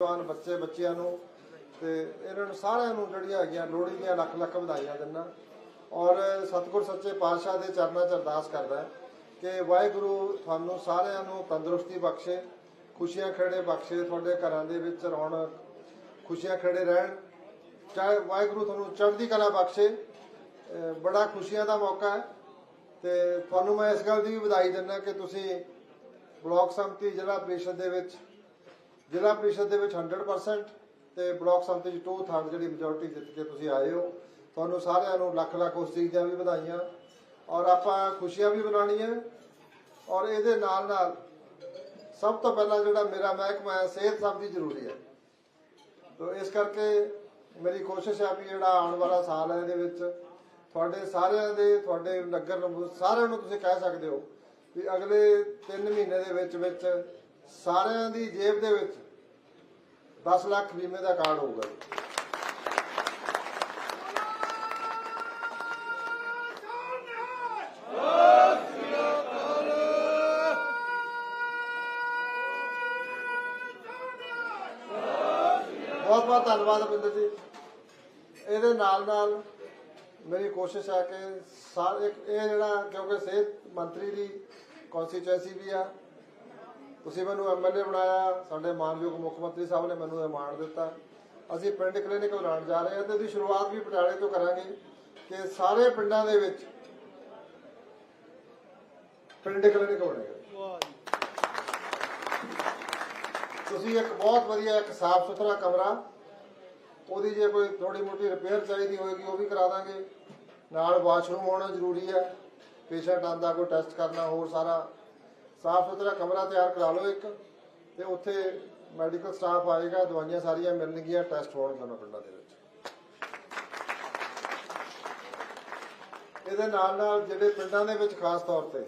ਜਵਾਨ ਬੱਚੇ, ਬੱਚਿਆਂ ਨੂੰ ਤੇ ਇਹਨਾਂ ਨੂੰ ਸਾਰਿਆਂ ਨੂੰ ਜਿਹੜੀਆਂ ਹੈਗੀਆਂ, ਲੋਹੜੀ ਦੀਆਂ ਲੱਖ ਲੱਖ ਵਧਾਈਆਂ ਦਿੰਦਾ। ਔਰ ਸਤਿਗੁਰ ਸੱਚੇ ਪਾਤਸ਼ਾਹ ਦੇ ਚਰਨਾਂ 'ਚ ਅਰਦਾਸ ਕਰਦਾ ਕਿ ਵਾਹਿਗੁਰੂ ਤੁਹਾਨੂੰ ਸਾਰਿਆਂ ਨੂੰ ਤੰਦਰੁਸਤੀ ਬਖਸ਼ੇ, ਖੁਸ਼ੀਆਂ ਖੇੜੇ ਬਖਸ਼ੇ, ਤੁਹਾਡੇ ਘਰਾਂ ਦੇ ਵਿੱਚ ਰੌਣਕ, ਖੁਸ਼ੀਆਂ ਖੇੜੇ ਰਹਿਣ। ਚਾਹੇ ਵਾਹਿਗੁਰੂ ਤੁਹਾਨੂੰ ਚੜ੍ਹਦੀ ਕਲਾ ਬਖਸ਼ੇ ਬੜਾ ਖੁਸ਼ੀਆਂ ਦਾ ਮੌਕਾ ਹੈ। ਤੇ ਤੁਹਾਨੂੰ ਮੈਂ ਇਸ ਗੱਲ ਦੀ ਵੀ ਵਧਾਈ ਦਿੰਦਾ ਕਿ ਤੁਸੀਂ ਬਲਾਕ ਸੰਮਤੀ ਜ਼ਿਲ੍ਹਾ ਪ੍ਰੀਸ਼ਦ ਦੇ ਵਿੱਚ ਜ਼ਿਲ੍ਹਾ ਪ੍ਰੀਸ਼ਦ ਦੇ ਵਿੱਚ 100% ਤੇ ਬਲਾਕ ਸੰਮਤੀ ਚ 2/3 ਜਿਹੜੀ ਮੈਜੋਰਟੀ ਜਿੱਤ ਕੇ ਤੁਸੀਂ ਆਏ ਹੋ। ਤੁਹਾਨੂੰ ਸਾਰਿਆਂ ਨੂੰ ਲੱਖ ਲੱਖ ਉਸ ਚੀਜ਼ ਦੀਆਂ ਵੀ ਵਧਾਈਆਂ। ਔਰ ਆਪਾਂ ਖੁਸ਼ੀਆਂ ਵੀ ਮਨਾਉਣੀਆਂ। ਔਰ ਇਹਦੇ ਨਾਲ ਨਾਲ ਸਭ ਤੋਂ ਪਹਿਲਾਂ ਜਿਹੜਾ ਮੇਰਾ ਮਹਿਕਮਾ ਹੈ, ਸਿਹਤ ਸਭ ਦੀ ਜ਼ਰੂਰੀ ਹੈ। ਤੋ ਇਸ ਕਰਕੇ ਮੇਰੀ ਕੋਸ਼ਿਸ਼ ਹੈ ਵੀ ਜਿਹੜਾ ਆਉਣ ਵਾਲਾ ਸਾਲ ਹੈ ਇਹਦੇ ਵਿੱਚ ਤੁਹਾਡੇ ਸਾਰਿਆਂ ਦੇ, ਤੁਹਾਡੇ ਨਗਰ ਨਿਵਾਸੀ ਸਾਰਿਆਂ ਨੂੰ ਤੁਸੀਂ ਕਹਿ ਸਕਦੇ ਹੋ ਵੀ ਅਗਲੇ 3 ਮਹੀਨੇ ਦੇ ਵਿੱਚ ਵਿੱਚ ਸਾਰਿਆਂ ਦੀ ਜੇਬ ਦੇ ਵਿੱਚ 10 ਲੱਖ ਬੀਮੇ ਦਾ ਕਾਰਡ ਹੋਊਗਾ ਬਹੁਤ ਬਹੁਤ ਧੰਨਵਾਦ ਅਮਿੰਦਰ ਜੀ। ਇਹਦੇ ਨਾਲ ਨਾਲ ਮੇਰੀ ਕੋਸ਼ਿਸ਼ ਹੈ ਕਿ ਸਾਰ ਇਹ ਜਿਹੜਾ ਕਿਉਂਕਿ ਸਿਹਤ ਮੰਤਰੀ ਦੀ ਕਨਸਟੀਚੁਐਂਸੀ ਵੀ ਆ ਤੁਸੀਂ ਮੈਨੂੰ ਐਮਐਲਏ ਬਣਾਇਆ, ਸਾਡੇ ਮਾਨਯੋਗ ਮੁੱਖ ਮੰਤਰੀ ਸਾਹਿਬ ਨੇ ਮੈਨੂੰ ਇਹ ਮਾਣ ਦਿੱਤਾ। ਅਸੀਂ ਪਿੰਡ ਕਲੀਨਿਕ ਬਣਾਉਣ ਜਾ ਰਹੇ ਹਾਂ ਤੇ ਉਹਦੀ ਸ਼ੁਰੂਆਤ ਵੀ ਪਟਿਆਲੇ ਤੋਂ ਕਰਾਂਗੇ ਕਿ ਸਾਰੇ ਪਿੰਡਾਂ ਦੇ ਵਿੱਚ ਪਿੰਡ ਕਲੀਨਿਕ ਬਣੇਗਾ ਤੁਸੀਂ ਇੱਕ ਬਹੁਤ ਵਧੀਆ, ਇੱਕ ਸਾਫ਼ ਸੁਥਰਾ ਕਮਰਾ, ਉਹਦੀ ਜੇ ਕੋਈ ਥੋੜੀ ਮੋਟੀ ਰਿਪੇਅਰ ਚਾਹੀਦੀ ਹੋਏਗੀ, ਉਹ ਵੀ ਕਰਾ ਦਾਂਗੇ। ਨਾਲ ਵਾਸ਼ਰੂਮ ਹੋਣਾ ਜ਼ਰੂਰੀ ਹੈ। ਪੇਸ਼ੈਂਟ ਆਂਦਾ ਕੋਈ ਟੈਸਟ ਕਰਨਾ, ਹੋਰ ਸਾਰਾ ਸਾਫ਼ ਸੁਥਰਾ ਕਮਰਾ ਤਿਆਰ ਕਰਾ ਲਓ ਇੱਕ, ਤੇ ਉੱਥੇ ਮੈਡੀਕਲ ਸਟਾਫ ਆਏਗਾ, ਦਵਾਈਆਂ ਸਾਰੀਆਂ ਮਿਲਣਗੀਆਂ ਟੈਸਟ ਹੋਣਗੇ ਉਹਨਾਂ ਪਿੰਡਾਂ ਦੇ ਵਿੱਚ। ਇਹਦੇ ਨਾਲ ਨਾਲ ਜਿਹੜੇ ਪਿੰਡਾਂ ਦੇ ਵਿੱਚ ਖਾਸ ਤੌਰ ਤੇ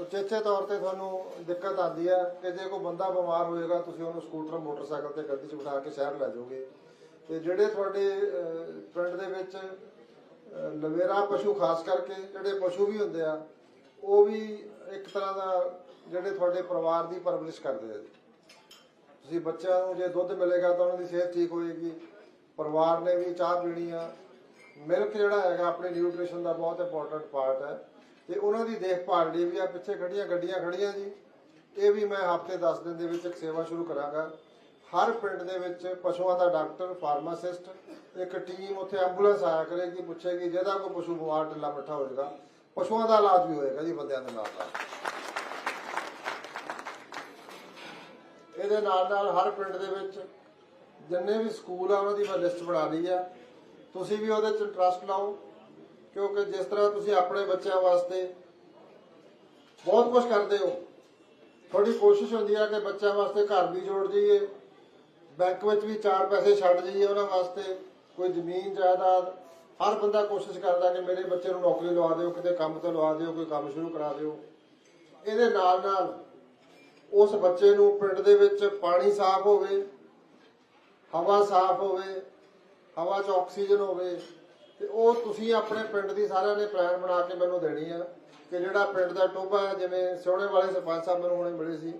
ਉਚੇਚੇ ਤੌਰ ਤੇ ਤੁਹਾਨੂੰ ਦਿੱਕਤ ਆਉਂਦੀ ਹੈ ਕਿ ਜੇ ਕੋਈ ਬੰਦਾ ਬਿਮਾਰ ਹੋਏਗਾ, ਤੁਸੀਂ ਉਹਨੂੰ ਸਕੂਟਰ, ਮੋਟਰਸਾਈਕਲ ਤੇ ਗੱਡੀ 'ਚ ਬਿਠਾ ਕੇ ਸ਼ਹਿਰ ਲੈ ਜਾਓਗੇ। ਤੇ ਜਿਹੜੇ ਤੁਹਾਡੇ ਪਿੰਡ ਦੇ ਵਿੱਚ ਲਵੇਰਾ ਪਸ਼ੂ, ਖਾਸ ਕਰਕੇ ਜਿਹੜੇ ਪਸ਼ੂ ਵੀ ਹੁੰਦੇ ਆ ਉਹ ਵੀ ਇੱਕ ਤਰ੍ਹਾਂ ਦਾ ਜਿਹੜੇ ਤੁਹਾਡੇ ਪਰਿਵਾਰ ਦੀ ਪਰਵਰਿਸ਼ ਕਰਦੇ ਆ ਤੁਸੀਂ ਬੱਚਿਆਂ ਨੂੰ ਜੇ ਦੁੱਧ ਮਿਲੇਗਾ ਤਾਂ ਉਹਨਾਂ ਦੀ ਸਿਹਤ ਠੀਕ ਹੋਏਗੀ, ਪਰਿਵਾਰ ਨੇ ਵੀ ਚਾਹ ਪੀਣੀ ਆ। ਮਿਲਕ ਜਿਹੜਾ ਹੈਗਾ ਆਪਣੇ ਨਿਊਟ੍ਰੀਸ਼ਨ ਦਾ ਬਹੁਤ ਇੰਪੋਰਟੈਂਟ ਪਾਰਟ ਹੈ। ਤੇ ਉਹਨਾਂ ਦੀ ਦੇਖਭਾਲ ਲਈ ਵੀ ਆ, ਪਿੱਛੇ ਖੜੀਆਂ ਗੱਡੀਆਂ ਖੜੀਆਂ ਜੀ। ਇਹ ਵੀ ਮੈਂ ਹਫ਼ਤੇ 10 ਦਿਨ ਦੇ ਵਿੱਚ ਇੱਕ ਸੇਵਾ ਸ਼ੁਰੂ ਕਰਾਂਗਾ। ਹਰ ਪਿੰਡ ਦੇ ਵਿੱਚ ਪਸ਼ੂਆਂ ਦਾ ਡਾਕਟਰ, ਫਾਰਮਾਸਿਸਟ, ਇੱਕ ਟੀਮ ਉੱਥੇ ਐਂਬੂਲੈਂਸ ਆਇਆ ਕਰੇਗੀ, ਪੁੱਛੇਗੀ ਜਿਹਦਾ ਕੋਈ ਪਸ਼ੂ ਬਿਮਾਰ ਢਿੱਲਾ ਮੱਠਾ ਹੋਏਗਾ। ਪਸ਼ੂਆਂ ਦਾ ਇਲਾਜ ਵੀ ਹੋਏਗਾ ਜੀ, ਬੰਦਿਆਂ ਦੇ ਨਾਲ ਨਾਲ ਇਹਦੇ ਨਾਲ ਨਾਲ ਹਰ ਪਿੰਡ ਦੇ ਵਿੱਚ ਜਿੰਨੇ ਵੀ ਸਕੂਲ ਆ, ਉਹਨਾਂ ਦੀ ਮੈਂ ਲਿਸਟ ਬਣਾ ਲਈ ਆ। ਤੁਸੀਂ ਵੀ ਉਹਦੇ ਚ ਇੰਟਰਸਟ ਲਾਓ, ਕਿਉਂਕਿ ਜਿਸ ਤਰ੍ਹਾਂ ਤੁਸੀਂ ਆਪਣੇ ਬੱਚਿਆਂ ਵਾਸਤੇ ਬਹੁਤ ਕੁਝ ਕਰਦੇ ਹੋ, ਤੁਹਾਡੀ ਕੋਸ਼ਿਸ਼ ਹੁੰਦੀ ਆ ਕਿ ਬੱਚਿਆਂ ਵਾਸਤੇ ਘਰ ਵੀ ਜੋੜ ਜਾਈਏ ਬੈਂਕ ਵਿੱਚ ਵੀ ਚਾਰ ਪੈਸੇ ਛੱਡ ਜਾਈਏ ਉਹਨਾਂ ਵਾਸਤੇ, ਕੋਈ ਜ਼ਮੀਨ ਜਾਇਦਾਦ ਹਰ ਬੰਦਾ ਕੋਸ਼ਿਸ਼ ਕਰਦਾ ਕਿ ਮੇਰੇ ਬੱਚੇ ਨੂੰ ਨੌਕਰੀ ਲਵਾ ਦਿਓ, ਕਿਤੇ ਕੰਮ ਤੇ ਲਵਾ ਦਿਓ, ਕੋਈ ਕੰਮ ਸ਼ੁਰੂ ਕਰਾ ਦਿਓ। ਇਹਦੇ ਨਾਲ ਨਾਲ ਉਸ ਬੱਚੇ ਨੂੰ ਪਿੰਡ ਦੇ ਵਿੱਚ ਪਾਣੀ ਸਾਫ਼ ਹੋਵੇ, ਹਵਾ ਸਾਫ਼ ਹੋਵੇ, ਹਵਾ 'ਚ ਆਕਸੀਜਨ ਹੋਵੇ, ਤੇ ਉਹ ਤੁਸੀਂ ਆਪਣੇ ਪਿੰਡ ਦੀ ਸਾਰਿਆਂ ਨੇ ਪਲਾਨ ਬਣਾ ਕੇ ਮੈਨੂੰ ਦੇਣੀ ਆ ਕਿ ਜਿਹੜਾ ਪਿੰਡ ਦਾ ਟੋਭਾ ਹੈ, ਜਿਵੇਂ ਸਿਉਣੇ ਵਾਲੇ ਸਰਪੰਚ ਸਾਹਿਬ ਮੈਨੂੰ ਹੁਣੇ ਮਿਲੇ ਸੀ,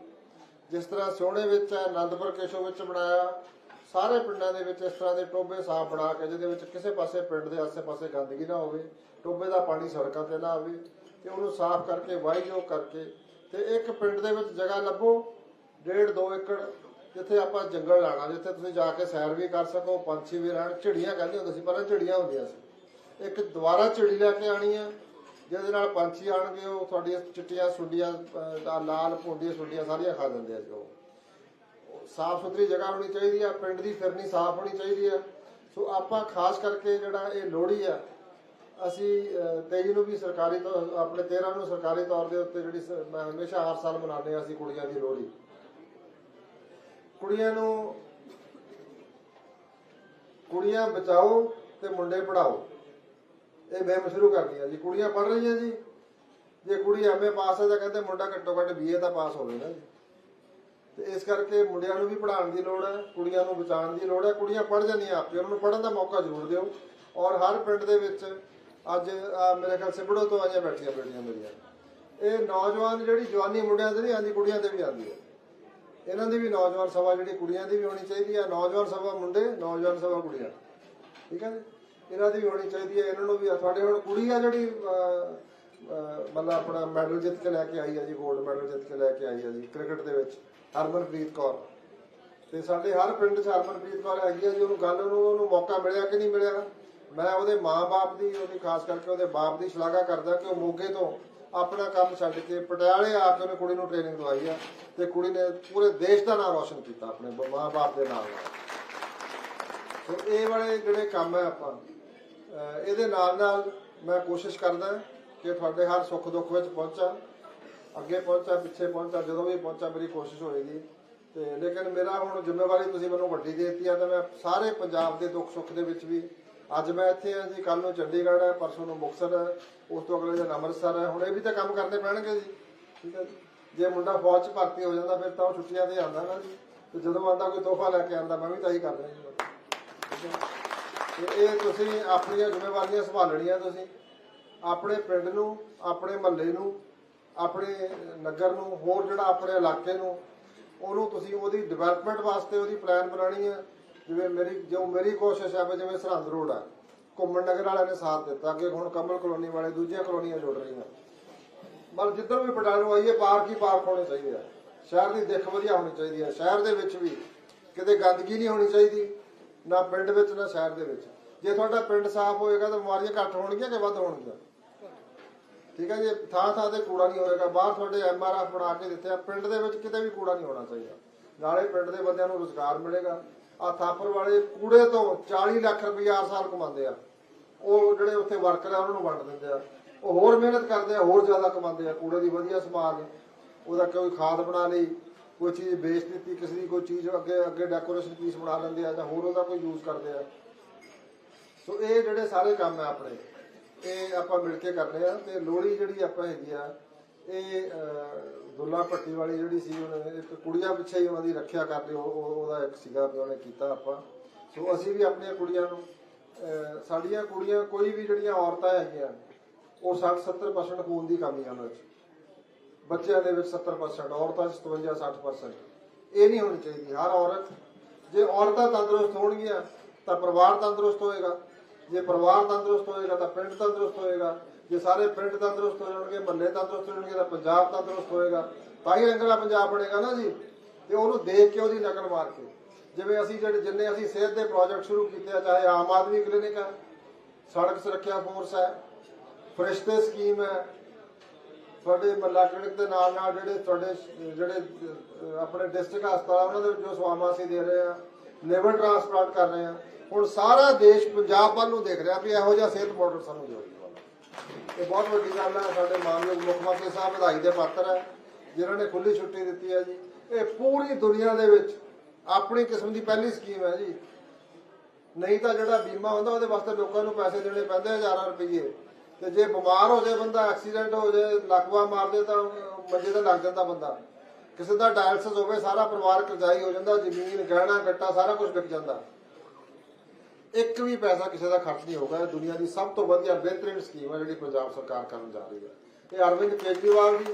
ਜਿਸ ਤਰ੍ਹਾਂ ਸਿਉਣੇ ਵਿੱਚ ਹੈ ਆਨੰਦਪੁਰ ਕੇਸ਼ੋ ਵਿੱਚ ਬਣਾਇਆ ਸਾਰੇ ਪਿੰਡਾਂ ਦੇ ਵਿੱਚ ਇਸ ਤਰ੍ਹਾਂ ਦੇ ਟੋਭੇ ਸਾਫ਼ ਬਣਾ ਕੇ ਜਿਹਦੇ ਵਿੱਚ ਕਿਸੇ ਪਾਸੇ ਪਿੰਡ ਦੇ ਆਸੇ-ਪਾਸੇ ਗੰਦਗੀ ਨਾ ਹੋਵੇ, ਟੋਭੇ ਦਾ ਪਾਣੀ ਸੜਕਾਂ ਤੇ ਨਾ ਆਵੇ ਤੇ ਉਹਨੂੰ ਸਾਫ਼ ਕਰਕੇ ਵਾਹੀਯੋਗ ਕਰਕੇ ਤੇ ਇੱਕ ਪਿੰਡ ਦੇ ਵਿੱਚ ਜਗ੍ਹਾ ਲੱਭੋ, ਡੇਢ 2 ਏਕੜ, ਜਿੱਥੇ ਆਪਾਂ ਜੰਗਲ ਲਾਣਾ, ਜਿੱਥੇ ਤੁਸੀਂ ਜਾ ਕੇ ਸੈਰ ਵੀ ਕਰ ਸਕੋ, ਪੰਛੀ ਵੀ ਰਹਿਣ, ਝਿੜੀਆਂ ਕਹਿੰਦੇ ਹੁੰਦੇ ਸੀ, ਪਰ ਝਿੜੀਆਂ ਹੁੰਦੀਆਂ ਸੀ। ਇੱਕ ਦੁਬਾਰਾ ਝਿੜੀ ਲੈ ਕੇ ਆਣੀ ਆ, ਜਿਹਦੇ ਨਾਲ ਪੰਛੀ ਆਣਗੇ ਉਹ ਤੁਹਾਡੀਆਂ ਚਿੱਟੀਆਂ ਸੁੰਡੀਆਂ ਲਾਲ ਪੋਂਡੀਆਂ ਸੁੰਡੀਆਂ ਸਾਰੀਆਂ ਖਾ ਦਿੰਦੇ ਆ ਜੀ ਉਹ। ਸਾਫ਼ ਸੁਥਰੀ ਜਗ੍ਹਾ ਹੋਣੀ ਚਾਹੀਦੀ ਆ, ਪਿੰਡ ਦੀ ਫਿਰਨੀ ਸਾਫ਼ ਹੋਣੀ ਚਾਹੀਦੀ ਆ। ਸੋ ਆਪਾਂ ਖਾਸ ਕਰਕੇ ਜਿਹੜਾ ਇਹ ਲੋਹੜੀ ਆ, ਅਸੀਂ 23 ਨੂੰ ਵੀ ਸਰਕਾਰੀ ਤੌਰ, ਆਪਣੇ 13 ਨੂੰ ਸਰਕਾਰੀ ਤੌਰ ਦੇ ਉੱਤੇ ਜਿਹੜੀ ਮੈਂ ਹਮੇਸ਼ਾ ਹਰ ਸਾਲ ਮਨਾਉਂਦੇ ਆ ਅਸੀਂ ਕੁੜੀਆਂ ਦੀ ਲੋਹੜੀ। ਕੁੜੀਆਂ ਨੂੰ ਕੁੜੀਆਂ ਬਚਾਓ ਤੇ ਮੁੰਡੇ ਪੜਾਓ ਇਹ ਮੈਂ ਸ਼ੁਰੂ ਕਰਨੀ ਆ ਜੀ। ਕੁੜੀਆਂ ਪੜ ਰਹੀਆਂ ਜੀ। ਜੇ ਕੁੜੀ ਐਮਏ ਪਾਸ ਹੈ ਤਾਂ ਕਹਿੰਦੇ ਮੁੰਡਾ ਘੱਟੋ ਘੱਟ ਬੀਏ ਤਾਂ ਪਾਸ ਹੋਵੇ ਨਾ ਜੀ। ਤੇ ਇਸ ਕਰਕੇ ਮੁੰਡਿਆਂ ਨੂੰ ਵੀ ਪੜ੍ਹਾਉਣ ਦੀ ਲੋੜ ਹੈ, ਕੁੜੀਆਂ ਨੂੰ ਬਚਾਉਣ ਦੀ ਲੋੜ ਹੈ। ਕੁੜੀਆਂ ਪੜ੍ਹ ਜਾਂਦੀਆਂ ਆਪੇ, ਉਹਨਾਂ ਨੂੰ ਪੜ੍ਹਨ ਦਾ ਮੌਕਾ ਜ਼ਰੂਰ ਦਿਓ। ਔਰ ਹਰ ਪਿੰਡ ਦੇ ਵਿੱਚ ਅੱਜ ਆਹ ਮੇਰੇ ਖਿਆਲ ਸਿਬੜੋ ਤੋਂ ਆਈਆਂ ਬੈਠੀਆਂ ਬੇਟੀਆਂ ਮੇਰੀਆਂ। ਇਹ ਨੌਜਵਾਨ ਜਿਹੜੀ ਜਵਾਨੀ ਮੁੰਡਿਆਂ ਤੇ ਨਹੀਂ ਆਂਦੀ ਕੁੜੀਆਂ ਤੇ ਵੀ ਆਂਦੀ ਹੈ। ਇਹਨਾਂ ਦੀ ਵੀ ਨੌਜਵਾਨ ਸਭਾ ਜਿਹੜੀ ਕੁੜੀਆਂ ਦੀ ਵੀ ਹੋਣੀ ਚਾਹੀਦੀ ਹੈ। ਨੌਜਵਾਨ ਸਭਾ ਮੁੰਡੇ, ਨੌਜਵਾਨ ਸਭਾ ਕੁੜੀਆਂ। ਠੀਕ ਹੈ ਇਹਨਾਂ ਦੀ ਵੀ ਹੋਣੀ ਚਾਹੀਦੀ ਹੈ। ਇਹਨਾਂ ਨੂੰ ਵੀ ਤੁਹਾਡੇ ਹੁਣ ਕੁੜੀ ਆ ਜਿਹੜੀ ਮਤਲਬ ਆਪਣਾ ਮੈਡਲ ਜਿੱਤ ਕੇ ਲੈ ਕੇ ਆਈ ਹੈ ਜੀ 골ਡ ਮੈਡਲ ਜਿੱਤ ਕੇ ਲੈ ਕੇ ਆਈ ਹੈ ਜੀ, ਕ੍ਰਿਕਟ ਦੇ ਵਿੱਚ। ਹਰਮਨਪ੍ਰੀਤ ਕੌਰ। ਤੇ ਸਾਡੇ ਹਰ ਪਿੰਡ 'ਚ ਹਰਮਨਪ੍ਰੀਤ ਕੌਰ ਹੈਗੀ ਆ, ਜੀ ਉਹਨੂੰ ਗੱਲ ਨੂੰ ਉਹਨੂੰ ਮੌਕਾ ਮਿਲਿਆ ਕਿ ਨਹੀਂ ਮਿਲਿਆ, ਮੈਂ ਉਹਦੇ ਮਾਂ-ਬਾਪ ਦੀ, ਉਹਦੀ ਖਾਸ ਕਰਕੇ ਉਹਦੇ ਬਾਪ ਦੀ ਸ਼ਲਾਘਾ ਕਰਦਾ ਕਿ ਉਹ ਮੋਗੇ ਤੋਂ ਆਪਣਾ ਕੰਮ ਛੱਡ ਕੇ ਪਟਿਆਲੇ ਆ ਕੇ ਉਹਨੇ ਕੁੜੀ ਨੂੰ ਟ੍ਰੇਨਿੰਗ ਦਵਾਈ ਆ ਤੇ ਕੁੜੀ ਨੇ ਪੂਰੇ ਦੇਸ਼ ਦਾ ਨਾਮ ਰੌਸ਼ਨ ਕੀਤਾ ਆਪਣੇ ਬ- ਮਾਂ-ਬਾਪ ਦੇ ਨਾਲ। ਸੋ ਇਹ ਵਾਲੇ ਜਿਹੜੇ ਕੰਮ ਹੈ ਆਪਾਂ ਇਹਦੇ ਨਾਲ ਨਾਲ ਮੈਂ ਕੋਸ਼ਿਸ਼ ਕਰਦਾ ਕਿ ਤੁਹਾਡੇ ਹਰ ਸੁੱਖ ਦੁੱਖ ਵਿੱਚ ਪਹੁੰਚਾਂ। ਅੱਗੇ ਪਹੁੰਚਾ, ਪਿੱਛੇ ਪਹੁੰਚਾ, ਜਦੋਂ ਵੀ ਪਹੁੰਚਾ ਮੇਰੀ ਕੋਸ਼ਿਸ਼ ਹੋਏਗੀ। ਤੇ ਲੇਕਿਨ ਮੇਰਾ ਹੁਣ ਜ਼ਿੰਮੇਵਾਰੀ ਤੁਸੀਂ ਮੈਨੂੰ ਵੱਡੀ ਦੇ ਦਿੱਤੀ ਆ, ਤਾਂ ਮੈਂ ਸਾਰੇ ਪੰਜਾਬ ਦੇ ਦੁੱਖ ਸੁੱਖ ਦੇ ਵਿੱਚ ਵੀ ਅੱਜ ਮੈਂ ਇੱਥੇ ਆ ਜੀ ਕੱਲ ਨੂੰ ਚੰਡੀਗੜ੍ਹ ਹੈ ਪਰਸੋਂ ਨੂੰ ਮੁਕਤਸਰ ਹੈ ਉਸ ਤੋਂ ਅਗਲੇ ਦਿਨ ਅੰਮ੍ਰਿਤਸਰ ਹੈ ਹੁਣ ਇਹ ਵੀ ਤਾਂ ਕੰਮ ਕਰਨੇ ਪੈਣਗੇ ਜੀ। ਠੀਕ ਹੈ ਜੀ। ਜੇ ਮੁੰਡਾ ਫੌਜ 'ਚ ਭਰਤੀ ਹੋ ਜਾਂਦਾ ਫਿਰ ਤਾਂ ਉਹ ਛੁੱਟੀਆਂ ਤੇ ਆਉਂਦਾ ਨਾ ਜੀ। ਤੇ ਜਦੋਂ ਆਉਂਦਾ ਕੋਈ ਤੋਹਫਾ ਲੈ ਕੇ ਆਉਂਦਾ, ਮੈਂ ਵੀ ਤਾਂ ਹੀ ਕਰਦਾ ਜੀ। ਤੇ ਇਹ ਤੁਸੀਂ ਆਪਣੀਆਂ ਜ਼ਿੰਮੇਵਾਰੀਆਂ ਸੰਭਾਲਣੀਆਂ ਤੁਸੀਂ। ਆਪਣੇ ਪਿੰਡ ਨੂੰ, ਆਪਣੇ ਮਹੱਲੇ ਨੂੰ ਆਪਣੇ ਨਗਰ ਨੂੰ, ਹੋਰ ਜਿਹੜਾ ਆਪਣੇ ਇਲਾਕੇ ਨੂੰ, ਉਹਨੂੰ ਤੁਸੀਂ ਉਹਦੀ ਡਿਵੈਲਪਮੈਂਟ ਵਾਸਤੇ ਉਹਦੀ ਪਲਾਨ ਬਣਾਣੀ ਹੈ। ਜਿਵੇਂ ਮੇਰੀ, ਜੋ ਮੇਰੀ ਕੋਸ਼ਿਸ਼ ਹੈ ਵੀ ਜਿਵੇਂ ਸਰਹੰਦ ਰੋਡ ਹੈ, ਘੁੰਮਣ ਨਗਰ ਵਾਲਿਆਂ ਨੇ ਸਾਥ ਦਿੱਤਾ ਕਿ ਹੁਣ ਕਮਲ ਕਲੋਨੀ ਵਾਲੇ ਦੂਜੀਆਂ ਕਲੋਨੀਆਂ ਜੁੜ ਰਹੀਆਂ। ਮਤਲਬ ਜਿੱਧਰ ਵੀ ਪਟਾਲੋ ਆਈਏ ਪਾਰਕ ਹੀ ਪਾਰਕ ਹੋਣੇ ਚਾਹੀਦੇ ਆ ਸ਼ਹਿਰ ਦੀ ਦਿੱਖ ਵਧੀਆ ਹੋਣੀ ਚਾਹੀਦੀ ਹੈ। ਸ਼ਹਿਰ ਦੇ ਵਿੱਚ ਵੀ ਕਿਤੇ ਗੰਦਗੀ ਨਹੀਂ ਹੋਣੀ ਚਾਹੀਦੀ, ਨਾ ਪਿੰਡ ਵਿੱਚ, ਨਾ ਸ਼ਹਿਰ ਦੇ ਵਿੱਚ। ਜੇ ਤੁਹਾਡਾ ਪਿੰਡ ਸਾਫ਼ ਹੋਏਗਾ ਤਾਂ ਬਿਮਾਰੀਆਂ ਘੱਟ ਹੋਣਗੀਆਂ ਕਿ ਵੱਧ ਹੋਣਗੀਆਂ? ਠੀਕ ਹੈ ਜੀ, ਥਾਂ ਥਾਂ ਤੇ ਕੂੜਾ ਨਹੀਂ ਹੋਏਗਾ। ਬਾਹਰ ਤੁਹਾਡੇ ਐਮਆਰਐਫ ਬਣਾ ਕੇ ਦਿੱਤੇ ਆ। ਪਿੰਡ ਦੇ ਵਿੱਚ ਕਿਤੇ ਵੀ ਕੂੜਾ ਨਹੀਂ ਹੋਣਾ ਚਾਹੀਦਾ। ਨਾਲੇ ਪਿੰਡ ਦੇ ਬੰਦਿਆਂ ਨੂੰ ਰੋਜ਼ਗਾਰ ਮਿਲੇਗਾ। ਆ ਥਾਪਰ ਵਾਲੇ ਕੂੜੇ ਤੋਂ 40 ਲੱਖ ਰੁਪਏ ਹਰ ਸਾਲ ਕਮਾਉਂਦੇ ਆ। ਉਹ ਜਿਹੜੇ ਉੱਥੇ ਵਰਕਰ ਆ, ਉਹਨਾਂ ਨੂੰ ਵੰਡ ਦਿੰਦੇ ਆ। ਉਹ ਹੋਰ ਮਿਹਨਤ ਕਰਦੇ ਆ, ਹੋਰ ਜ਼ਿਆਦਾ ਕਮਾਉਂਦੇ ਆ। ਕੂੜੇ ਦੀ ਵਧੀਆ ਸੰਭਾਲ, ਉਹਦਾ ਕੋਈ ਖਾਦ ਬਣਾ ਲਈ, ਕੋਈ ਚੀਜ਼ ਵੇਚ ਦਿੱਤੀ, ਕਿਸੇ ਦੀ ਕੋਈ ਚੀਜ਼ ਅੱਗੇ ਅੱਗੇ ਡੈਕੋਰੇਸ਼ਨ ਪੀਸ ਬਣਾ ਲੈਂਦੇ ਆ ਜਾਂ ਹੋਰ ਉਹਦਾ ਕੋਈ ਯੂਜ਼ ਕਰਦੇ ਆ। ਸੋ ਇਹ ਜਿਹੜੇ ਸਾਰੇ ਕੰਮ ਆ ਆਪਣੇ। ਇਹ ਆਪਾਂ ਮਿਲ ਕੇ ਕਰਨੇ ਆ ਤੇ ਲੋਹੜੀ ਜਿਹੜੀ ਆਪਾਂ ਹੈਗੀ ਆ, ਇਹ ਦੁੱਲਾ ਭੱਟੀ ਵਾਲੀ ਜਿਹੜੀ ਸੀ, ਉਹਨਾਂ ਨੇ ਇੱਕ ਕੁੜੀਆਂ ਪਿੱਛੇ ਹੀ ਉਹਨਾਂ ਦੀ ਰੱਖਿਆ ਕਰਦੇ ਉਹ ਉਹ- ਉਹਦਾ ਇੱਕ ਸੀਗਾ ਵੀ ਉਹਨੇ ਕੀਤਾ ਆਪਾਂ। ਸੋ ਅਸੀਂ ਵੀ ਆਪਣੀਆਂ ਕੁੜੀਆਂ ਨੂੰ ਸਾਡੀਆਂ ਕੁੜੀਆਂ ਕੋਈ ਵੀ ਜਿਹੜੀਆਂ ਔਰਤਾਂ ਹੈਗੀਆਂ, ਉਹ 60 70% ਖੂਨ ਦੀ ਕਮੀ ਆ ਉਹਨਾਂ ਵਿੱਚ ਬੱਚਿਆਂ ਦੇ ਵਿੱਚ 70% ਔਰਤਾਂ 'ਚ 57 60% ਇਹ ਨਹੀਂ ਹੋਣੀ ਚਾਹੀਦੀ, ਹਰ ਔਰਤ, ਜੇ ਔਰਤਾਂ ਤੰਦਰੁਸਤ ਹੋਣਗੀਆਂ, ਤਾਂ ਪਰਿਵਾਰ ਤੰਦਰੁਸਤ ਹੋਏਗਾ। ਜੇ ਪਰਿਵਾਰ ਤੰਦਰੁਸਤ ਹੋਏਗਾ ਤਾਂ ਪਿੰਡ ਤੰਦਰੁਸਤ ਹੋਏਗਾ। ਜੇ ਸਾਰੇ ਪਿੰਡ ਤੰਦਰੁਸਤ ਹੋ ਜਾਣਗੇ, ਮਹੱਲੇ ਤੰਦਰੁਸਤ ਹੋ ਤਾਂ ਪੰਜਾਬ ਤੰਦਰੁਸਤ ਹੋਏਗਾ। ਤਾਂ ਹੀ ਰੰਗਲਾ ਪੰਜਾਬ ਬਣੇਗਾ ਨਾ ਜੀ। ਤੇ ਉਹਨੂੰ ਦੇਖ ਕੇ ਉਹਦੀ ਨਕਲ ਮਾਰ ਕੇ। ਜਿਵੇਂ ਅਸੀਂ ਜਿਹੜੇ ਜਿੰਨੇ ਅਸੀਂ ਸਿਹਤ ਦੇ ਪ੍ਰੋਜੈਕਟ ਸ਼ੁਰੂ ਕੀਤੇ ਆ, ਚਾਹੇ ਆਮ ਆਦਮੀ ਕਲੀਨਿਕ ਹੈ ਸੜਕ ਸੁਰੱਖਿਆ ਫੋਰਸ ਹੈ ਫਰਿਸ਼ਤੇ ਸਕੀਮ ਹੈ ਤੁਹਾਡੇ ਮੱਲਾ ਕਲੀਨਿਕ ਦੇ ਨਾਲ ਨਾਲ ਜਿਹੜੇ ਤੁਹਾਡੇ ਜਿਹੜੇ ਆਪਣੇ ਡਿਸਟ੍ਰਿਕਟ ਹਸਪਤਾਲ ਉਹਨਾਂ ਦੇ ਵਿੱਚ ਜੋ ਸੇਵਾਵਾਂ ਅਸੀਂ ਦੇ ਰਹੇ ਆ ਲਿਵਰ ਟ੍ਰਾਂਸਪਲਾਂਟ ਕਰ ਰਹੇ ਆ। ਹੁਣ ਸਾਰਾ ਦੇਸ਼ ਪੰਜਾਬ ਵੱਲ ਨੂੰ ਦੇਖ ਰਿਹਾ ਵੀ ਇਹੋ ਜਿਹਾ ਸਿਹਤ ਮਾਡਲ ਸਾਨੂੰ ਜ਼ਰੂਰੀ ਹੈ ਇਹ ਬਹੁਤ ਵੱਡੀ ਗੱਲ ਹੈ ਸਾਡੇ ਮਾਨਯੋਗ ਮੁੱਖ ਮੰਤਰੀ ਸਾਹਿਬ ਵਧਾਈ ਦੇ ਪਾਤਰ ਹੈ ਜਿਨ੍ਹਾਂ ਨੇ ਖੁੱਲੀ ਛੁੱਟੀ ਦਿੱਤੀ ਹੈ ਜੀ। ਇਹ ਪੂਰੀ ਦੁਨੀਆ ਦੇ ਵਿੱਚ ਆਪਣੀ ਕਿਸਮ ਦੀ ਪਹਿਲੀ ਸਕੀਮ ਹੈ ਜੀ। ਨਹੀਂ ਤਾਂ ਜਿਹੜਾ ਬੀਮਾ ਹੁੰਦਾ ਉਹਦੇ ਵਾਸਤੇ ਲੋਕਾਂ ਨੂੰ ਪੈਸੇ ਦੇਣੇ ਪੈਂਦੇ ਹਜ਼ਾਰਾਂ ਰੁਪਏ ਤੇ ਜੇ ਬਿਮਾਰ ਹੋ ਜਾਏ ਬੰਦਾ ਐਕਸੀਡੈਂਟ ਹੋ ਜਾਏ ਲਕਵਾ ਮਾਰ ਦੇ ਤਾਂ ਅਹ, ਮੰਜੇ ਤੇ ਲੱਗ ਜਾਂਦਾ ਬੰਦਾ। ਕਿਸੇ ਦਾ ਡਾਇਲਸਿਸ ਹੋਵੇ ਸਾਰਾ ਪਰਿਵਾਰ ਕਰਜ਼ਾਈ ਹੋ ਜਾਂਦਾ ਜ਼ਮੀਨ ਗਹਿਣਾ ਗੱਟਾ ਸਾਰਾ ਕੁਝ ਵਿਕ ਜਾਂਦਾ। ਇੱਕ ਵੀ ਪੈਸਾ ਕਿਸੇ ਦਾ ਖਰਚ ਨਹੀਂ ਹੋਗਾ ਇਹ ਦੁਨੀਆ ਦੀ ਸਭ ਤੋਂ ਵਧੀਆ ਬਿਹਤਰੀਨ ਸਕੀਮ ਹੈ ਜਿਹੜੀ ਪੰਜਾਬ ਸਰਕਾਰ ਕਰਨ ਜਾ ਰਹੀ ਹੈ ਇਹ ਅਰਵਿੰਦ ਕੇਜਰੀਵਾਲ ਦੀ,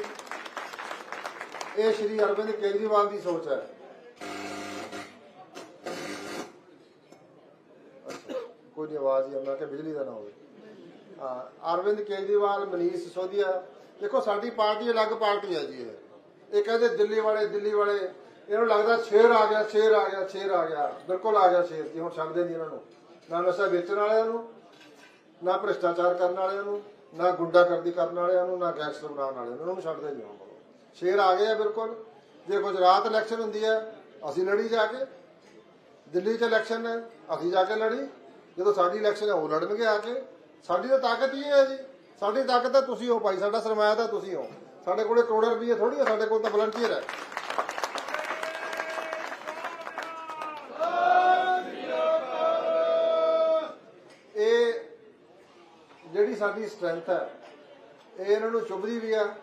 ਇਹ ਸ਼੍ਰੀ ਅਰਵਿੰਦ ਕੇਜਰੀਵਾਲ ਦੀ ਸੋਚ ਹੈ। ਕੋਈ ਆਵਾਜ਼ ਹੀ ਆਉਂਦਾ ਕਿ ਬਿਜਲੀ ਦਾ ਨਾ ਹੋਵੇ। ਅਰਵਿੰਦ ਕੇਜਰੀਵਾਲ, ਮਨੀਸ਼ ਸਿਸੋਦੀਆ ਦੇਖੋ ਸਾਡੀ ਪਾਰਟੀ ਅਲੱਗ ਪਾਰਟੀ ਹੈ ਜੀ ਇਹ। ਇਹ ਕਹਿੰਦੇ ਦਿੱਲੀ ਵਾਲੇ ਦਿੱਲੀ ਵਾਲੇ, ਇਹਨੂੰ ਲੱਗਦਾ ਸ਼ੇਰ ਆ ਗਿਆ, ਸ਼ੇਰ ਆ ਗਿਆ, ਸ਼ੇਰ ਆ ਗਿਆ, ਬਿਲਕੁਲ ਆ ਗਿਆ ਸ਼ੇਰ ਜੀ, ਹੁਣ ਛੱਡਦੇ ਨਹੀਂ ਇਹਨਾਂ ਨੂੰ। ਨਾ ਨਸ਼ਾ ਵੇਚਣ ਵਾਲਿਆਂ ਨੂੰ, ਨਾ ਭ੍ਰਿਸ਼ਟਾਚਾਰ ਕਰਨ ਵਾਲਿਆਂ ਨੂੰ, ਨਾ ਗੁੰਡਾਗਰਦੀ ਕਰਨ ਵਾਲਿਆਂ ਨੂੰ, ਨਾ ਗੈਂਗਸਟਰ ਬਣਾਉਣ ਵਾਲਿਆਂ ਨੂੰ ਉਹਨਾਂ ਨੂੰ ਛੱਡਦੇ ਨਹੀਂ ਹੁਣ ਸ਼ੇਰ ਆ ਗਏ ਆ ਬਿਲਕੁਲ। ਜੇ ਗੁਜਰਾਤ ਇਲੈਕਸ਼ਨ ਹੁੰਦੀ ਹੈ, ਅਸੀਂ ਲੜੀ ਜਾ ਕੇ। ਦਿੱਲੀ 'ਚ ਇਲੈਕਸ਼ਨ ਹੈ ਅਸੀਂ ਜਾ ਕੇ ਲੜੀ। ਜਦੋਂ ਸਾਡੀ ਇਲੈਕਸ਼ਨ ਹੈ, ਉਹ ਲੜਨਗੇ ਆ ਕੇ। ਸਾਡੀ ਤਾਂ ਤਾਕਤ ਹੀ ਹੈ ਜੀ। ਸਾਡੀ ਤਾਕਤ ਤਾਂ ਤੁਸੀਂ ਹੋ ਭਾਈ, ਸਾਡਾ ਸਰਮਾਇਆ ਤਾਂ ਤੁਸੀਂ ਹੋ। ਸਾਡੇ ਕੋਲੇ ਕਰੋੜ ਰੁਪਏ ਥੋੜੀ ਹੈ, ਸਾਡੇ ਕੋਲ ਤਾਂ ਵਲੰਟੀਅਰ ਹੈ। ਜਿਹੜੀ ਸਾਡੀ ਸਟਰੈਂਥ ਹੈ। ਇਹ ਇਹਨਾਂ ਨੂੰ ਚੁੱਭਦੀ ਵੀ ਆ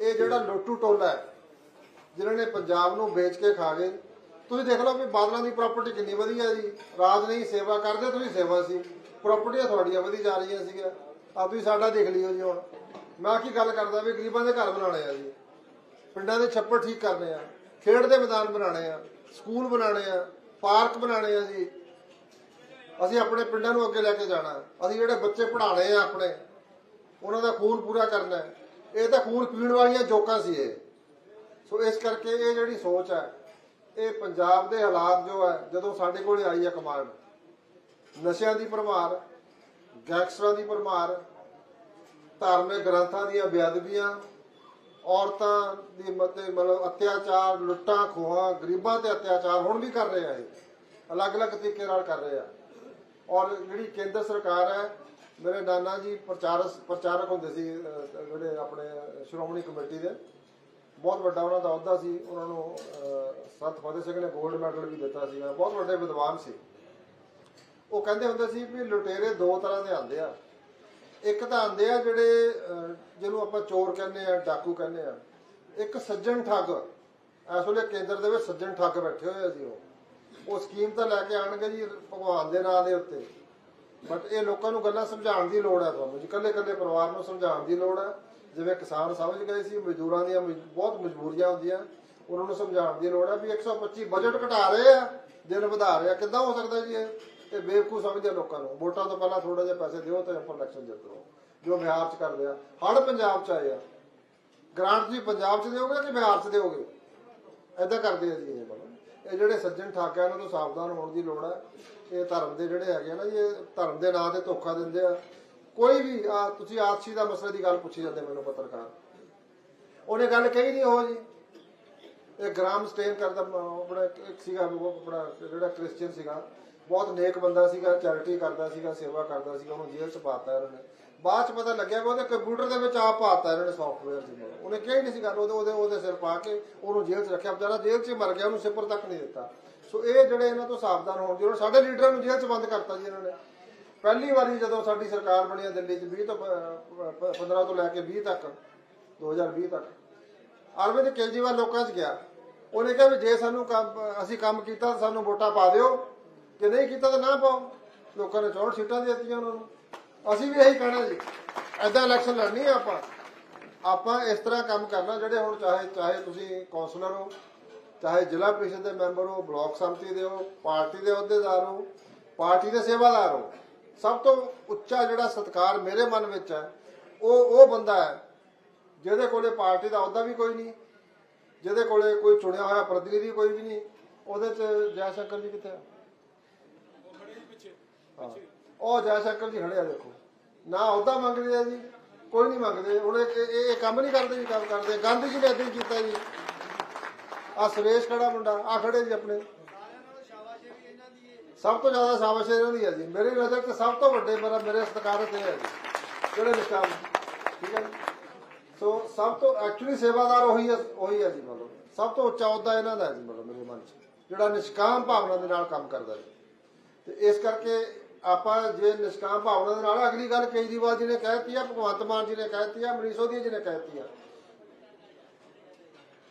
ਇਹ ਜਿਹੜਾ ਲੋਟੂ ਟੋਲਾ ਹੈ ਜਿਨ੍ਹਾਂ ਨੇ ਪੰਜਾਬ ਨੂੰ ਵੇਚ ਕੇ ਖਾ ਗਏ। ਤੁਸੀਂ ਦੇਖ ਲਓ ਵੀ ਬਾਦਲਾਂ ਦੀ ਪ੍ਰਾਪਰਟੀ ਕਿੰਨੀ ਵਧੀਆ ਜੀ। ਰਾਜ ਨਹੀਂ ਸੇਵਾ ਕਰਦੇ, ਤੁਸੀਂ ਸੇਵਾ ਸੀ। ਪ੍ਰਾਪਰਟੀਆਂ ਤੁਹਾਡੀਆਂ ਵਧੀ ਜਾ ਰਹੀਆਂ ਸੀਗੀਆਂ। ਆ ਤੁਸੀਂ ਸਾਡਾ ਦੇਖ ਲਿਓ ਜੀ ਹੁਣ। ਮੈਂ ਕੀ ਗੱਲ ਕਰਦਾ ਵੀ ਗਰੀਬਾਂ ਦੇ ਘਰ ਬਣਾਉਣੇ ਆ ਜੀ। ਪਿੰਡਾਂ ਦੇ ਛੱਪੜ ਠੀਕ ਕਰਨੇ ਆ। ਖੇਡ ਦੇ ਮੈਦਾਨ ਬਣਾਉਣੇ ਆ। ਸਕੂਲ ਬਣਾਉਣੇ ਆ। ਪਾਰਕ ਬਣਾਉਣੇ ਆ ਜੀ। ਅਸੀਂ ਆਪਣੇ ਪਿੰਡਾਂ ਨੂੰ ਅੱਗੇ ਲੈ ਕੇ ਜਾਣਾ। ਅਸੀਂ ਜਿਹੜੇ ਬੱਚੇ ਪੜ੍ਹਾਣੇ ਆ ਆਪਣੇ, ਉਹਨਾਂ ਦਾ ਖੂਨ ਪੂਰਾ ਕਰਨਾ ਹੈ। ਇਹ ਤਾਂ ਖੂਨ ਪੀਣ ਵਾਲੀਆਂ ਜੋਕਾਂ ਸੀ ਇਹ। ਸੋ ਇਸ ਕਰਕੇ ਇਹ ਜਿਹੜੀ ਸੋਚ ਹੈ, ਇਹ ਪੰਜਾਬ ਦੇ ਹਾਲਾਤ ਜੋ ਹੈ, ਜਦੋਂ ਸਾਡੇ ਕੋਲੇ ਆਈ ਹੈ ਕਮਾਂਡ ਨਸ਼ਿਆਂ ਦੀ ਭਰਮਾਰ, ਗੈਂਗਸਟਰਾਂ ਦੀ ਭਰਮਾਰ, ਧਾਰਮਿਕ ਗ੍ਰੰਥਾਂ ਦੀਆਂ ਬੇਅਦਬੀਆਂ, ਔਰਤਾਂ ਦੀ ਮਤੇ ਮਤਲਬ ਅਤਿਆਚਾਰ, ਲੁੱਟਾਂ, ਖੋਹਾਂ, ਗਰੀਬਾਂ ਤੇ ਅਤਿਆਚਾਰ ਹੁਣ ਵੀ ਕਰ ਰਹੇ ਆ ਇਹ। ਅਲੱਗ-ਅਲੱਗ ਤਰੀਕੇ ਨਾਲ ਕਰ ਰਹੇ ਆ। ਔਰ ਜਿਹੜੀ ਕੇਂਦਰ ਸਰਕਾਰ ਹੈ, ਮੇਰੇ ਨਾਨਾ ਜੀ ਪ੍ਰਚਾਰਕ ਪ੍ਰਚਾਰਕ ਹੁੰਦੇ ਸੀ ਜਿਹੜੇ ਆਪਣੇ ਸ਼੍ਰੋਮਣੀ ਕਮੇਟੀ ਦੇ, ਬਹੁਤ ਵੱਡਾ ਉਹਨਾਂ ਦਾ ਅਹੁਦਾ ਸੀ, ਉਹਨਾਂ ਨੂੰ ਸੰਤ ਫਤਿਹ ਸਿੰਘ ਨੇ 골ਡ ਮੈਡਲ ਵੀ ਦਿੱਤਾ ਸੀ ਬਹੁਤ ਵੱਡੇ ਵਿਦਵਾਨ ਸੀ। ਉਹ ਕਹਿੰਦੇ ਹੁੰਦੇ ਸੀ ਵੀ ਲੁਟੇਰੇ ਦੋ ਤਰ੍ਹਾਂ ਦੇ ਆਉਂਦੇ ਆ। ਇੱਕ ਤਾਂ ਆਉਂਦੇ ਆ ਜਿਹੜੇ ਜਿਹਨੂੰ ਆਪਾਂ ਚੋਰ ਕਹਿੰਦੇ ਆ, ਡਾਕੂ ਕਹਿੰਦੇ ਆ। ਇੱਕ ਸੱਜਣ ਠੱਗ, ਇਸ ਵੇਲੇ ਕੇਂਦਰ ਦੇ ਵਿੱਚ ਸੱਜਣ ਠੱਗ ਬੈਠੇ ਹੋਏ ਆ ਜੀ ਉਹ। ਉਹ ਸਕੀਮ ਤਾਂ ਲੈ ਕੇ ਆਣਗੇ ਜੀ ਭਗਵਾਨ ਦੇ ਨਾਂ ਦੇ ਉੱਤੇ। ਬਟ ਇਹ ਲੋਕਾਂ ਨੂੰ ਗੱਲਾਂ ਸਮਝਾਉਣ ਦੀ ਲੋੜ ਹੈ ਤੁਹਾਨੂੰ ਜੀ। ਕੱਲੇ ਕੱਲੇ ਪਰਿਵਾਰ ਨੂੰ ਸਮਝਾਉਣ ਦੀ ਲੋੜ ਹੈ। ਜਿਵੇਂ ਕਿਸਾਨ ਸਮਝ ਗਏ ਸੀ, ਮਜ਼ਦੂਰਾਂ ਦੀਆਂ ਬਹੁਤ ਮਜਬੂਰੀਆਂ ਹੁੰਦੀਆਂ। ਉਹਨਾਂ ਨੂੰ ਸਮਝਾਉਣ ਦੀ ਲੋੜ ਹੈ ਵੀ 125 ਬਜਟ ਘਟਾ ਰਹੇ ਆ, ਦਿਨ ਵਧਾ ਰਹੇ ਆ। ਕਿੱਦਾਂ ਹੋ ਸਕਦਾ ਜੀ ਇਹ? ਇਹ ਬੇਵਕੂਫ ਸਮਝਦੇ ਲੋਕਾਂ ਨੂੰ। ਵੋਟਾਂ ਤੋਂ ਪਹਿਲਾਂ ਥੋੜਾ ਜਿਹਾ ਪੈਸੇ ਦਿਓ ਤੇ ਆਪਾਂ ਇਲੈਕਸ਼ਨ ਜਿੱਤੋ ਜੋ ਬਿਹਾਰ 'ਚ ਕਰਦੇ ਆ। ਹੜ ਪੰਜਾਬ 'ਚ ਆਏ ਆ। ਗ੍ਰਾਂਟ ਜੀ ਪੰਜਾਬ 'ਚ ਦਿਓਗੇ ਕਿ ਬਿਹਾਰ 'ਚ ਦਿਓਗੇ? ਐਦਾਂ ਕਰਦੇ ਆ ਜੀ ਇਹ ਜਿਹੜੇ ਸੱਜਣ ਠਾਕ ਆ ਇਹਨਾਂ ਤੋਂ ਸਾਵਧਾਨ ਹੋਣ ਦੀ ਲੋੜ ਹੈ। ਇਹ ਧਰਮ ਦੇ ਜਿਹੜੇ ਹੈਗੇ ਨਾ, ਇਹ ਧਰਮ ਦੇ ਨਾਂ ਤੇ ਧੋਖਾ ਦਿੰਦੇ ਆ। ਕੋਈ ਵੀ, ਆ, ਤੁਸੀਂ ਆਤਸ਼ੀ ਦਾ ਮਸਲੇ ਦੀ ਗੱਲ ਪੁੱਛੀ ਜਾਂਦੇ ਮੈਨੂੰ ਪੱਤਰਕਾਰ। ਉਹਨੇ ਗੱਲ ਕਹੀ ਨਹੀਂ ਉਹ ਜੀ। ਇਹ ਗ੍ਰਾਮ ਸਟੇਨ ਕਰਦਾ ਆਪਣਾ ਇੱਕ ਸੀਗਾ ਆਪਣਾ ਜਿਹੜਾ ਕ੍ਰਿਸਚੀਅਨ ਸੀਗਾ। ਬਹੁਤ ਨੇਕ ਬੰਦਾ ਸੀਗਾ, ਚੈਰਿਟੀ ਕਰਦਾ ਸੀਗਾ, ਸੇਵਾ ਕਰਦਾ ਸੀਗਾ, ਉਹਨੂੰ ਜੇਲ੍ਹ 'ਚ ਪਾਤਾ ਇਹਨਾਂ ਨੇ। ਬਾਅਦ 'ਚ ਪਤਾ ਲੱਗਿਆ ਵੀ ਉਹਦੇ ਕੰਪਿਊਟਰ ਦੇ ਵਿੱਚ ਆਪ ਪਾਤਾ ਇਹਨਾਂ ਨੇ ਸੌਫਟਵੇਅਰ ਜੀ ਉਹਨੇ ਕਿਹਾ ਨਹੀਂ ਸੀ ਗੱਲ ਉਹਦੇ ਉਹਦੇ ਉਹਦੇ ਸਿਰ ਪਾ ਕੇ ਉਹਨੂੰ ਜੇਲ੍ਹ 'ਚ ਰੱਖਿਆ। ਵਿਚਾਰਾ ਜੇਲ੍ਹ 'ਚ ਹੀ ਮਰ ਗਿਆ, ਉਹਨੂੰ ਸਿਪਰ ਤੱਕ ਨਹੀਂ ਦਿੱਤਾ। ਸੋ ਇਹ ਜਿਹੜੇ ਇਹਨਾਂ ਤੋਂ ਸਾਵਧਾਨ ਹੋਣ ਦੀ ਸਾਡੇ ਲੀਡਰਾਂ ਨੂੰ ਜੇਲ੍ਹ 'ਚ ਬੰਦ ਕਰਤਾ ਜੀ ਇਹਨਾਂ ਨੇ। ਪਹਿਲੀ ਵਾਰੀ ਜਦੋਂ ਸਾਡੀ ਸਰਕਾਰ ਬਣੀ ਹੈ ਦਿੱਲੀ 'ਚ 20 ਤੋਂ ਪ- 15 ਤੋਂ ਲੈ ਕੇ 20 ਤੱਕ 2020 ਤੱਕ, ਅਰਵਿੰਦ ਕੇਜਰੀਵਾਲ ਲੋਕਾਂ 'ਚ ਗਿਆ। ਉਹਨੇ ਕਿਹਾ ਵੀ ਜੇ ਸਾਨੂੰ ਕੰਮ, ਅਸੀਂ ਕੰਮ ਕੀਤਾ ਤਾਂ ਸਾਨੂੰ ਵੋਟਾਂ ਪਾ ਦਿਓ। ਜੇ ਨਹੀਂ ਕੀਤਾ ਤਾਂ ਨਾ ਪਾਓ। ਲੋਕਾਂ ਨੇ 64 ਸੀਟਾਂ ਦੇ ਦਿੱਤੀਆਂ ਉਹਨਾਂ ਨੂੰ। ਅਸੀਂ ਵੀ ਇਹੀ ਕਹਿਣਾ ਜੀ ਐਦਾਂ ਇਲੈਕਸ਼ਨ ਲੜਨੀ ਹੈ ਆਪਾਂ। ਆਪਾਂ ਇਸ ਤਰ੍ਹਾਂ ਕੰਮ ਕਰਨਾ ਜਿਹੜੇ ਹੁਣ ਚਾਹੇ ਚਾਹੇ ਤੁਸੀਂ ਕੌਂਸਲਰ ਹੋ ਚਾਹੇ ਜ਼ਿਲ੍ਹਾ ਪ੍ਰੀਸ਼ਦ ਦੇ ਮੈਂਬਰ ਹੋ ਬਲਾਕ ਸੰਮਤੀ ਦੇ ਹੋ ਪਾਰਟੀ ਦੇ ਅਹੁਦੇਦਾਰ ਹੋ ਪਾਰਟੀ ਦੇ ਸੇਵਾਦਾਰ ਹੋ ਸਭ ਤੋਂ ਉੱਚਾ ਜਿਹੜਾ ਸਤਕਾਰ ਮੇਰੇ ਮਨ ਵਿੱਚ ਹੈ ਉਹ ਉਹ ਬੰਦਾ ਹੈ ਜਿਹਦੇ ਕੋਲੇ ਪਾਰਟੀ ਦਾ ਅਹੁਦਾ ਵੀ ਕੋਈ ਨਹੀਂ ਜਿਹਦੇ ਕੋਲੇ ਕੋਈ ਚੁਣਿਆ ਹੋਇਆ ਪ੍ਰਤੀਨਿਧੀ ਕੋਈ ਵੀ ਨਹੀਂ। ਉਹਦੇ ਚ ਜੈ ਸ਼ੰਕਰ ਜੀ ਕਿੱਥੇ ਆ? ਹਾਂ। ਉਹ ਜੈ ਸ਼ੰਕਰ ਜੀ ਖੜੇ ਆ ਦੇਖੋ। ਨਾ ਅਹੁਦਾ ਮੰਗਦੇ ਆ ਜੀ, ਕੋਈ ਨਹੀਂ ਮੰਗਦੇ। ਹੁਣ ਇਹ ਇਹ- ਕੰਮ ਨਹੀਂ ਕਰਦੇ ਜੀ, ਕੰਮ ਕਰਦੇ ਗਾਂਧੀ ਜੀ ਨੇ ਏਦਾਂ ਕੀਤਾ ਜੀ। ਆ ਸੁਰੇਸ਼ ਖੜਾ ਮੁੰਡਾ ਆ ਖੜੇ ਜੀ ਆਪਣੇ। ਸਭ ਤੋਂ ਜ਼ਿਆਦਾ ਸ਼ਾਬਾਸ਼ ਇਹਨਾਂ ਦੀ ਹੈ ਜੀ। ਮੇਰੀ ਨਜ਼ਰ ਤੇ ਸਭ ਤੋਂ ਵੱਡੇ ਮੇਰਾ ਮੇਰੇ ਸਤਿਕਾਰਤ ਇਹ ਹੈ ਜੀ। ਜਿਹੜੇ ਨਿਸ਼ਕਾਮ ਠੀਕ ਹੈ ਜੀ? ਸੋ ਸਭ ਤੋਂ ਐਕਚੁਅਲੀ ਸੇਵਾਦਾਰ ਉਹੀ ਹੈ ਉਹੀ ਹੈ ਜੀ ਮਤਲਬ। ਸਭ ਤੋਂ ਉੱਚਾ ਅਹੁਦਾ ਇਹਨਾਂ ਦਾ ਹੈ ਜੀ ਮਤਲਬ ਮੇਰੇ ਮਨ 'ਚ। ਜਿਹੜਾ ਨਿਸ਼ਕਾਮ ਭਾਵਨਾ ਦੇ ਨਾਲ ਕੰਮ ਕਰਦਾ ਜੀ। ਤੇ ਇਸ ਕਰਕੇ ਆਪਾਂ ਜੇ ਨਿਸ਼ਕਾਮ ਭਾਵਨਾ ਦੇ ਨਾਲ ਅਗਲੀ ਗੱਲ ਕੇਜਰੀਵਾਲ ਜੀ ਨੇ ਕਹਿਤੀ ਆ, ਭਗਵੰਤ ਮਾਨ ਜੀ ਨੇ ਕਹਿਤੀ ਆ, ਮਨੀਸ਼ ਸੋਧੀ ਜੀ ਨੇ ਕਹਿਤੀ ਆ।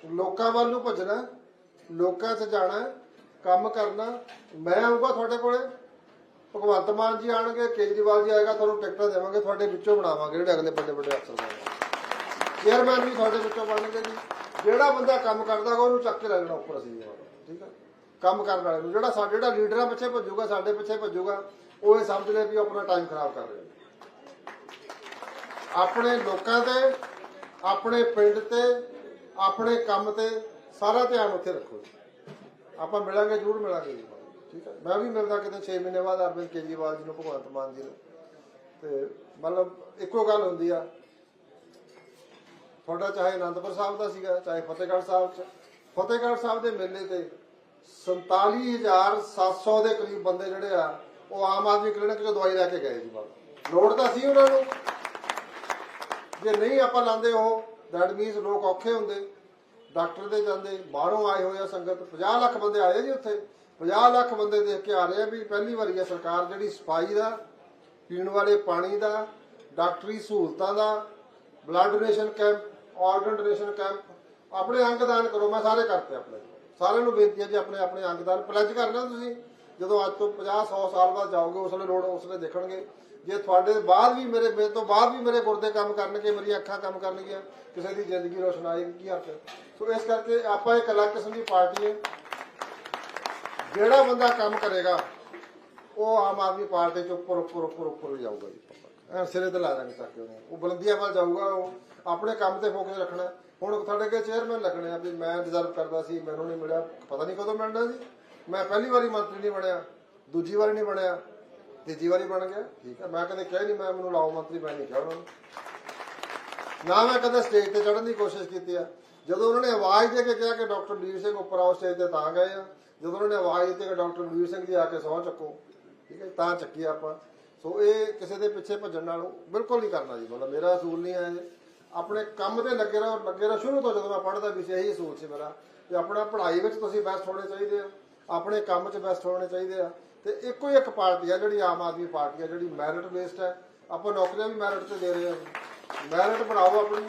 ਲੋਕਾਂ ਵੱਲ ਨੂੰ ਭੱਜਣਾ, ਲੋਕਾਂ 'ਚ ਜਾਣਾ, ਕੰਮ ਕਰਨਾ, ਮੈਂ ਆਊਗਾ ਤੁਹਾਡੇ ਕੋਲੇ। ਭਗਵੰਤ ਮਾਨ ਜੀ ਆਣਗੇ, ਕੇਜਰੀਵਾਲ ਜੀ ਆਏਗਾ, ਤੁਹਾਨੂੰ ਟਿਕਟਾਂ ਦੇਵਾਂਗੇ, ਤੁਹਾਡੇ ਵਿੱਚੋਂ ਬਣਾਵਾਂਗੇ, ਜਿਹੜੇ ਅਗਲੇ ਵੱਡੇ ਵੱਡੇ ਅਫਸਰ ਬਣਾਵਾਂਗੇ ਚੇਅਰਮੈਨ ਵੀ ਤੁਹਾਡੇ ਵਿੱਚੋਂ ਬਣਨਗੇ ਜੀ। ਜਿਹੜਾ ਬੰਦਾ ਕੰਮ ਕਰਦਾ ਹੋਊ ਉਹਨੂੰ ਚੱਕ ਕੇ ਲੈ ਜਾਣਾ ਉੱਪਰ ਅਸੀਂ ਠੀਕ ਆ? ਕੰਮ ਕਰਨ ਵਾਲੇ ਨੂੰ। ਜਿਹੜਾ ਸਾਡੇ ਜਿਹੜਾ ਲੀਡਰਾਂ ਪਿੱਛੇ ਭੱਜੂਗਾ, ਸਾਡੇ ਪਿੱਛੇ ਭੱਜੂਗਾ ਉਹ ਇਹ ਸਮਝ ਲੈ ਵੀ ਉਹ ਆਪਣਾ ਟਾਈਮ ਖਰਾਬ ਕਰ ਰਿਹਾ ਆਪਣੇ ਲੋਕਾਂ ਤੇ, ਆਪਣੇ ਪਿੰਡ ਤੇ, ਆਪਣੇ ਕੰਮ ਤੇ ਸਾਰਾ ਧਿਆਨ ਉੱਥੇ ਰੱਖੋ ਜੀ। ਆਪਾਂ ਮਿਲਾਂਗੇ, ਜ਼ਰੂਰ ਮਿਲਾਂਗੇ ਠੀਕ ਹੈ। ਮੈਂ ਵੀ ਮਿਲਦਾ ਕਿਤੇ 6 ਮਹੀਨੇ ਬਾਅਦ ਅਰਵਿੰਦ ਕੇਜਰੀਵਾਲ ਜੀ ਨੂੰ, ਭਗਵੰਤ ਮਾਨ ਜੀ ਨੂੰ। ਤੇ ਮਤਲਬ ਇੱਕੋ ਗੱਲ ਹੁੰਦੀ ਆ। ਤੁਹਾਡਾ ਚਾਹੇ ਅਨੰਦਪੁਰ ਸਾਹਿਬ ਦਾ ਸੀਗਾ, ਚਾਹੇ ਫਤਿਹਗੜ੍ਹ ਸਾਹਿਬ ਚ। ਫਤਿਹਗੜ੍ਹ ਸਾਹਿਬ ਦੇ ਮੇਲੇ ਤੇ 47700 ਦੇ ਕਰੀਬ ਬੰਦੇ ਜਿਹੜੇ ਆ ਉਹ ਆਮ ਆਦਮੀ ਕਲੀਨਿਕ ਚੋਂ ਦਵਾਈ ਲੈ ਕੇ ਗਏ ਜੀ ਬਾਬਾ ਲੋੜ ਤਾਂ ਸੀ ਉਹਨਾਂ ਨੂੰ। ਜੇ ਨਹੀਂ ਆਪਾਂ ਲਾਂਦੇ ਉਹ ਦੈਟ ਮੀਨਸ ਲੋਕ ਔਖੇ ਹੁੰਦੇ। ਡਾਕਟਰ ਦੇ ਜਾਂਦੇ, ਬਾਹਰੋਂ ਆਏ ਹੋਏ ਆ ਸੰਗਤ। 50 ਲੱਖ ਬੰਦੇ ਆਏ ਜੀ ਉੱਥੇ। 50 ਲੱਖ ਬੰਦੇ ਦੇਖ ਕੇ ਆ ਰਹੇ ਆ ਵੀ ਪਹਿਲੀ ਵਾਰੀ ਆ ਸਰਕਾਰ ਜਿਹੜੀ ਸਫ਼ਾਈ ਦਾ, ਪੀਣ ਵਾਲੇ ਪਾਣੀ ਦਾ, ਡਾਕਟਰੀ ਸਹੂਲਤਾਂ ਦਾ blood donation camp organ donation camp ਆਪਣੇ ਅੰਗ ਦਾਨ ਕਰੋ, ਮੈਂ ਸਾਰੇ ਕਰਤੇ ਆਪਣੇ। ਸਾਰਿਆਂ ਨੂੰ ਬੇਨਤੀ ਹੈ ਜੀ ਆਪਣੇ ਆਪਣੇ ਅੰਗ ਦਾਨ। ਪਲੱਜ ਕਰਨਾ ਤੁਸੀਂ। ਜਦੋਂ ਅੱਜ ਤੋਂ 50 100 ਸਾਲ ਬਾਅਦ ਜਾਓਗੇ, ਉਸ ਵੇਲੇ ਲੋੜ, ਉਸ ਵੇਲੇ ਦੇਖਣਗੇ। ਜੇ ਤੁਹਾਡੇ ਬਾਅਦ ਵੀ ਮੇਰੇ ਮੇਰੇ ਤੋਂ ਬਾਅਦ ਵੀ ਮੇਰੇ ਗੁਰਦੇ ਕੰਮ ਕਰਨਗੇ, ਮੇਰੀਆਂ ਅੱਖਾਂ ਕੰਮ ਕਰਨਗੀਆਂ, ਕਿਸੇ ਦੀ ਜ਼ਿੰਦਗੀ ਰੋਸ਼ਨ ਆਏਗੀ, ਕੀ ਹਰਕਤ? ਸੋ ਇਸ ਕਰਕੇ ਆਪਾਂ ਇੱਕ ਅਲੱਗ ਕਿਸਮ ਦੀ ਪਾਰਟੀ ਹੈ। ਜਿਹੜਾ ਬੰਦਾ ਕੰਮ ਕਰੇਗਾ, ਉਹ ਆਮ ਆਦਮੀ ਪਾਰਟੀ ਚ ਉੱਪਰ ਉੱਪਰ ਉੱਪਰ ਉੱਪਰ ਹੀ ਜਾਊਗਾ ਜੀ। ਸਿਰੇ ਤੇ ਲਾ ਦਾਂਗੇ ਚੱਕ ਕੇ ਉਹ ਬੁਲੰਦੀਆਂ ਵੱਲ ਜਾਊਗਾ, ਉਹ ਆਪਣੇ ਕੰਮ ਤੇ ਫੋਕਸ ਰੱਖਣਾ। ਹੁਣ ਤੁਹਾਡੇ ਅੱਗੇ ਚੇਅਰਮੈਨ ਲੱਗਣੇ ਆ ਵੀ ਮੈਂ ਡਿਜ਼ਰਵ ਕਰਦਾ ਸੀ, ਮੈਨੂੰ ਨਹੀਂ ਮਿਲਿਆ, ਪਤਾ ਨਹੀਂ ਕਦੋਂ ਮਿਲਣਾ ਸੀ ਮੈਂ ਪਹਿਲੀ ਵਾਰੀ ਮੰਤਰੀ ਨਹੀਂ ਬਣਿਆ, ਦੂਜੀ ਵਾਰੀ ਨਹੀਂ ਬਣਿਆ, ਤੀਜੀ ਵਾਰੀ ਬਣ ਗਿਆ, ਠੀਕ ਹੈ। ਮੈਂ ਕਦੇ ਕਿਹਾ ਨਹੀਂ, ਮੈਂ ਮੈਨੂੰ ਲਾਓ ਮੰਤਰੀ, ਮੈਂ ਨਹੀਂ ਕਿਹਾ ਉਹਨਾਂ ਨੂੰ। ਨਾ ਮੈਂ ਕਦੇ ਸਟੇਜ ਤੇ ਚੜਨ ਦੀ ਕੋਸ਼ਿਸ਼ ਕੀਤੀ ਆ। ਜਦੋਂ ਉਹਨਾਂ ਨੇ ਆਵਾਜ਼ ਦੇ ਕੇ ਕਿਹਾ ਕਿ ਡਾਕਟਰ ਵੀਰ ਸਿੰਘ ਉੱਪਰ ਆਓ ਸਟੇਜ ਤੇ, ਤਾਂ ਗਏ ਆ। ਜਦੋਂ ਉਹਨਾਂ ਨੇ ਆਵਾਜ਼ ਦਿੱਤੀ ਕਿ ਡਾਕਟਰ ਵੀਰ ਸਿੰਘ ਜੀ ਆ ਕੇ ਸਹੁੰ ਚੱਕੋ, ਠੀਕ ਹੈ ਤਾਂ ਚੱਕੀ ਆਪਾਂ। ਸੋ ਇਹ ਕਿਸੇ ਦੇ ਪਿੱਛੇ ਭੱਜਣ ਨਾਲ ਬਿਲਕੁਲ ਨਹੀਂ ਕਰਨਾ ਜੀ, ਮਤਲਬ ਮੇਰਾ ਅਸੂਲ ਨਹੀਂ ਹੈ ਇਹ। ਆਪਣੇ ਕੰਮ ਤੇ ਲੱਗੇ ਰਹੋ ਲੱਗੇ ਰਹੋ। ਸ਼ੁਰੂ ਤੋਂ ਜਦੋਂ ਮੈਂ ਪੜ੍ਹਦਾ ਵੀ ਇਹੀ ਅਸੂਲ ਸੀ ਮੇਰਾ ਕਿ ਆਪਣਾ ਪੜ੍ਹਾਈ ਵਿੱਚ ਤੁਸੀਂ ਬੈਸਟ ਹੋਣੇ ਚਾਹੀਦੇ ਹੋ ਆਪਣੇ ਕੰਮ 'ਚ ਬੈਸਟ ਹੋਣੇ ਚਾਹੀਦੇ ਆ। ਤੇ ਇੱਕੋ ਹੀ ਇੱਕ ਪਾਰਟੀ ਆ ਜਿਹੜੀ ਆਮ ਆਦਮੀ ਪਾਰਟੀ ਆ, ਜਿਹੜੀ ਮੈਰਿਟ ਬੇਸਡ ਹੈ ਆਪਾਂ ਨੌਕਰੀਆਂ ਵੀ ਮੈਰਿਟ ਤੇ ਦੇ ਰਹੇ ਆ। ਮੈਰਿਟ ਬਣਾਓ ਆਪਣੀ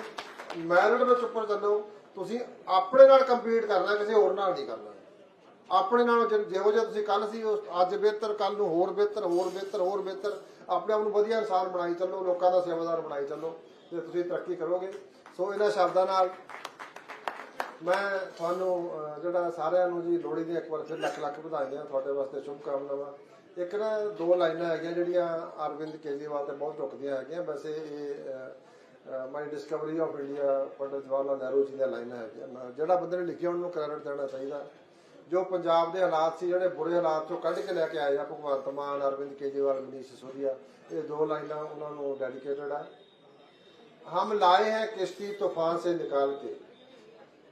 ਮੈਰਿਟ ਵਿੱਚ ਉੱਪਰ ਚੱਲੋ। ਤੁਸੀਂ ਆਪਣੇ ਨਾਲ ਕੰਪੀਟ ਕਰਨਾ, ਕਿਸੇ ਹੋਰ ਨਾਲ ਨਹੀਂ ਕਰਨਾ। ਆਪਣੇ ਨਾਲ ਜਿ- ਜਿਹੋ ਜਿਹਾ ਤੁਸੀਂ ਕੱਲ ਸੀ ਉਸ- ਅੱਜ ਬਿਹਤਰ ਕੱਲ ਨੂੰ ਹੋਰ ਬਿਹਤਰ ਹੋਰ ਬਿਹਤਰ ਹੋਰ ਬਿਹਤਰ। ਆਪਣੇ ਆਪ ਨੂੰ ਵਧੀਆ ਇਨਸਾਨ ਬਣਾਈ ਚੱਲੋ, ਲੋਕਾਂ ਦਾ ਸੇਵਾਦਾਰ ਬਣਾਈ ਚੱਲੋ। ਤੇ ਤੁਸੀਂ ਤਰੱਕੀ ਕਰੋਗੇ। ਸੋ ਇਹਨਾਂ ਸ਼ਬਦਾਂ ਨਾਲ ਮੈਂ ਤੁਹਾਨੂੰ ਜਿਹੜਾ ਸਾਰਿਆਂ ਨੂੰ ਜੀ ਲੋਹੜੀ ਦੀ ਇੱਕ ਵਾਰ ਫਿਰ ਲੱਖ ਲੱਖ ਵਧਾਈ ਦਿਆਂ ਤੁਹਾਡੇ ਵਾਸਤੇ ਸ਼ੁਭ ਕਾਮਨਾਵਾਂ ਇੱਕ ਨਾ ਦੋ ਲਾਈਨਾਂ ਹੈਗੀਆਂ ਜਿਹੜੀਆਂ ਅਰਵਿੰਦ ਕੇਜਰੀਵਾਲ ਤੇ ਬਹੁਤ ਟੁੱਕਦੀਆਂ ਹੈਗੀਆਂ। ਵੈਸੇ ਇਹ my discovery of India, Pandit Jawahar Lal Nehru ji ਦੀਆਂ ਲਾਈਨਾਂ ਹੈਗੀਆਂ। ਜਿਹੜਾ ਬੰਦੇ ਨੇ ਲਿਖਿਆ ਉਹਨੂੰ ਕ੍ਰੈਡਿਟ ਦੇਣਾ ਚਾਹੀਦਾ। ਜੋ ਪੰਜਾਬ ਦੇ ਹਾਲਾਤ ਸੀ, ਜਿਹੜੇ ਬੁਰੇ ਹਾਲਾਤ ਤੋਂ ਕੱਢ ਕੇ ਲੈ ਕੇ ਆਏ ਆ, ਭਗਵੰਤ ਮਾਨ, ਅਰਵਿੰਦ ਕੇਜਰੀਵਾਲ, ਮਨੀਸ਼ ਸਿਸੋਦੀਆ, ਇਹ ਦੋ ਲਾਈਨਾਂ ਉਹਨਾਂ ਨੂੰ ਡੈਡੀਕੇਟਡ ਆ। ਹਮ ਲਾਏ ਹੈ ਕਿਸ਼ਤੀ ਤੂਫਾਨ ਸੇ ਨਿਕਾਲ ਕੇ।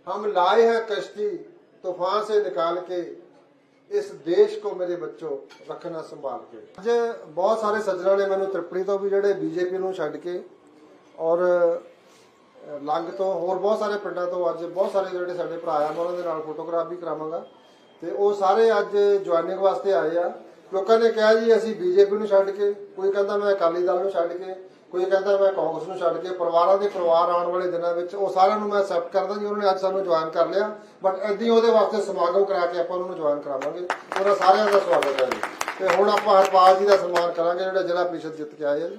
हम लाए हैं कश्ती तूफान से निकाल के ਇਸ ਦੇਸ਼ ਕੋ ਮੇਰੇ ਬੱਚੋ ਰੱਖਣਾ ਸੰਭਾਲ ਕੇ ਅੱਜ ਬਹੁਤ ਸਾਰੇ ਸੱਜਣਾਂ ਨੇ ਮੈਨੂੰ ਤ੍ਰਿਪੜੀ ਤੋਂ ਵੀ ਜਿਹੜੇ ਬੀਜੇਪੀ ਨੂੰ ਛੱਡ ਕੇ ਔਰ ਅ, ਲੰਗ ਤੋਂ ਹੋਰ ਬਹੁਤ ਸਾਰੇ ਪਿੰਡਾਂ ਤੋਂ ਅੱਜ ਬਹੁਤ ਸਾਰੇ ਜਿਹੜੇ ਸਾਡੇ ਭਰਾ ਆ ਮੈਂ ਉਹਨਾਂ ਦੇ ਨਾਲ ਫੋਟੋਗ੍ਰਾਫ ਵੀ ਕਰਾਵਾਂਗਾ ਤੇ ਉਹ ਸਾਰੇ ਅੱਜ ਜੁਆਇਨਿੰਗ ਵਾਸਤੇ ਆਏ ਆ ਲੋਕਾਂ ਨੇ ਕਿਹਾ ਜੀ ਅਸੀਂ ਬੀਜੇਪੀ ਨੂੰ ਛੱਡ ਕੇ ਕੋਈ ਕਹਿੰਦਾ ਮੈਂ ਅਕਾਲੀ ਦਲ ਨੂੰ ਛੱਡ ਕੇ ਕੋਈ ਕਹਿੰਦਾ ਮੈਂ ਕਾਂਗਰਸ ਨੂੰ ਛੱਡ ਕੇ ਪਰਿਵਾਰਾਂ ਦੇ ਪਰਿਵਾਰ ਆਉਣ ਵਾਲੇ ਦਿਨਾਂ ਵਿੱਚ ਉਹ ਸਾਰਿਆਂ ਨੂੰ ਮੈਂ ਐਕਸੈਪਟ ਕਰਦਾ ਜੀ, ਉਹਨਾਂ ਨੇ ਅੱਜ ਸਾਨੂੰ ਜੁਆਇਨ ਕਰ ਲਿਆ। ਬਟ ਏਦਾਂ ਉਹਦੇ ਵਾਸਤੇ ਸਮਾਗਮ ਕਰਾ ਕੇ ਆਪਾਂ ਉਹਨਾਂ ਨੂੰ ਜੁਆਇਨ ਕਰਾਵਾਂਗੇ। ਉਹਨਾਂ ਸਾਰਿਆਂ ਦਾ ਸਵਾਗਤ ਹੈ ਜੀ। ਤੇ ਹੁਣ ਆਪਾਂ ਹਰਪਾਲ ਜੀ ਦਾ ਸਨਮਾਨ ਕਰਾਂਗੇ, ਜਿਹੜਾ ਜ਼ਿਲ੍ਹਾ ਪ੍ਰੀਸ਼ਦ ਜਿੱਤ ਕੇ ਆਏ ਆ ਜੀ।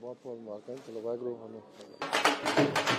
ਬਹੁਤ ਬਹੁਤ ਮੁਬਾਰਕਾਂ ਚਲੋ ਵਾਹਿਗੁਰੂ ਸਾਨੂੰ।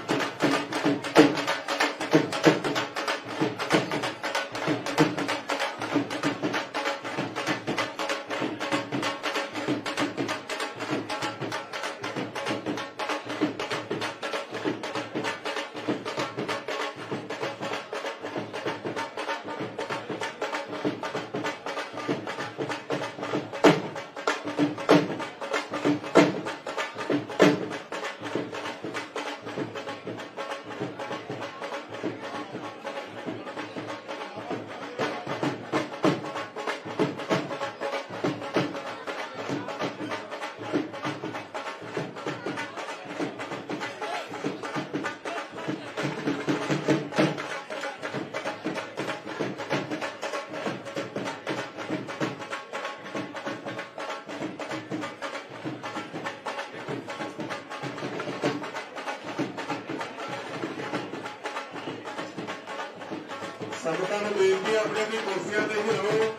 ਸੰਗਤਾਂ ਨੂੰ ਬੇਨਤੀ ਹੈ ਆਪਣੇ ਵੀ ਕੁਰਸੀਆਂ ਤੇ ਹੀ ਰਹੋ।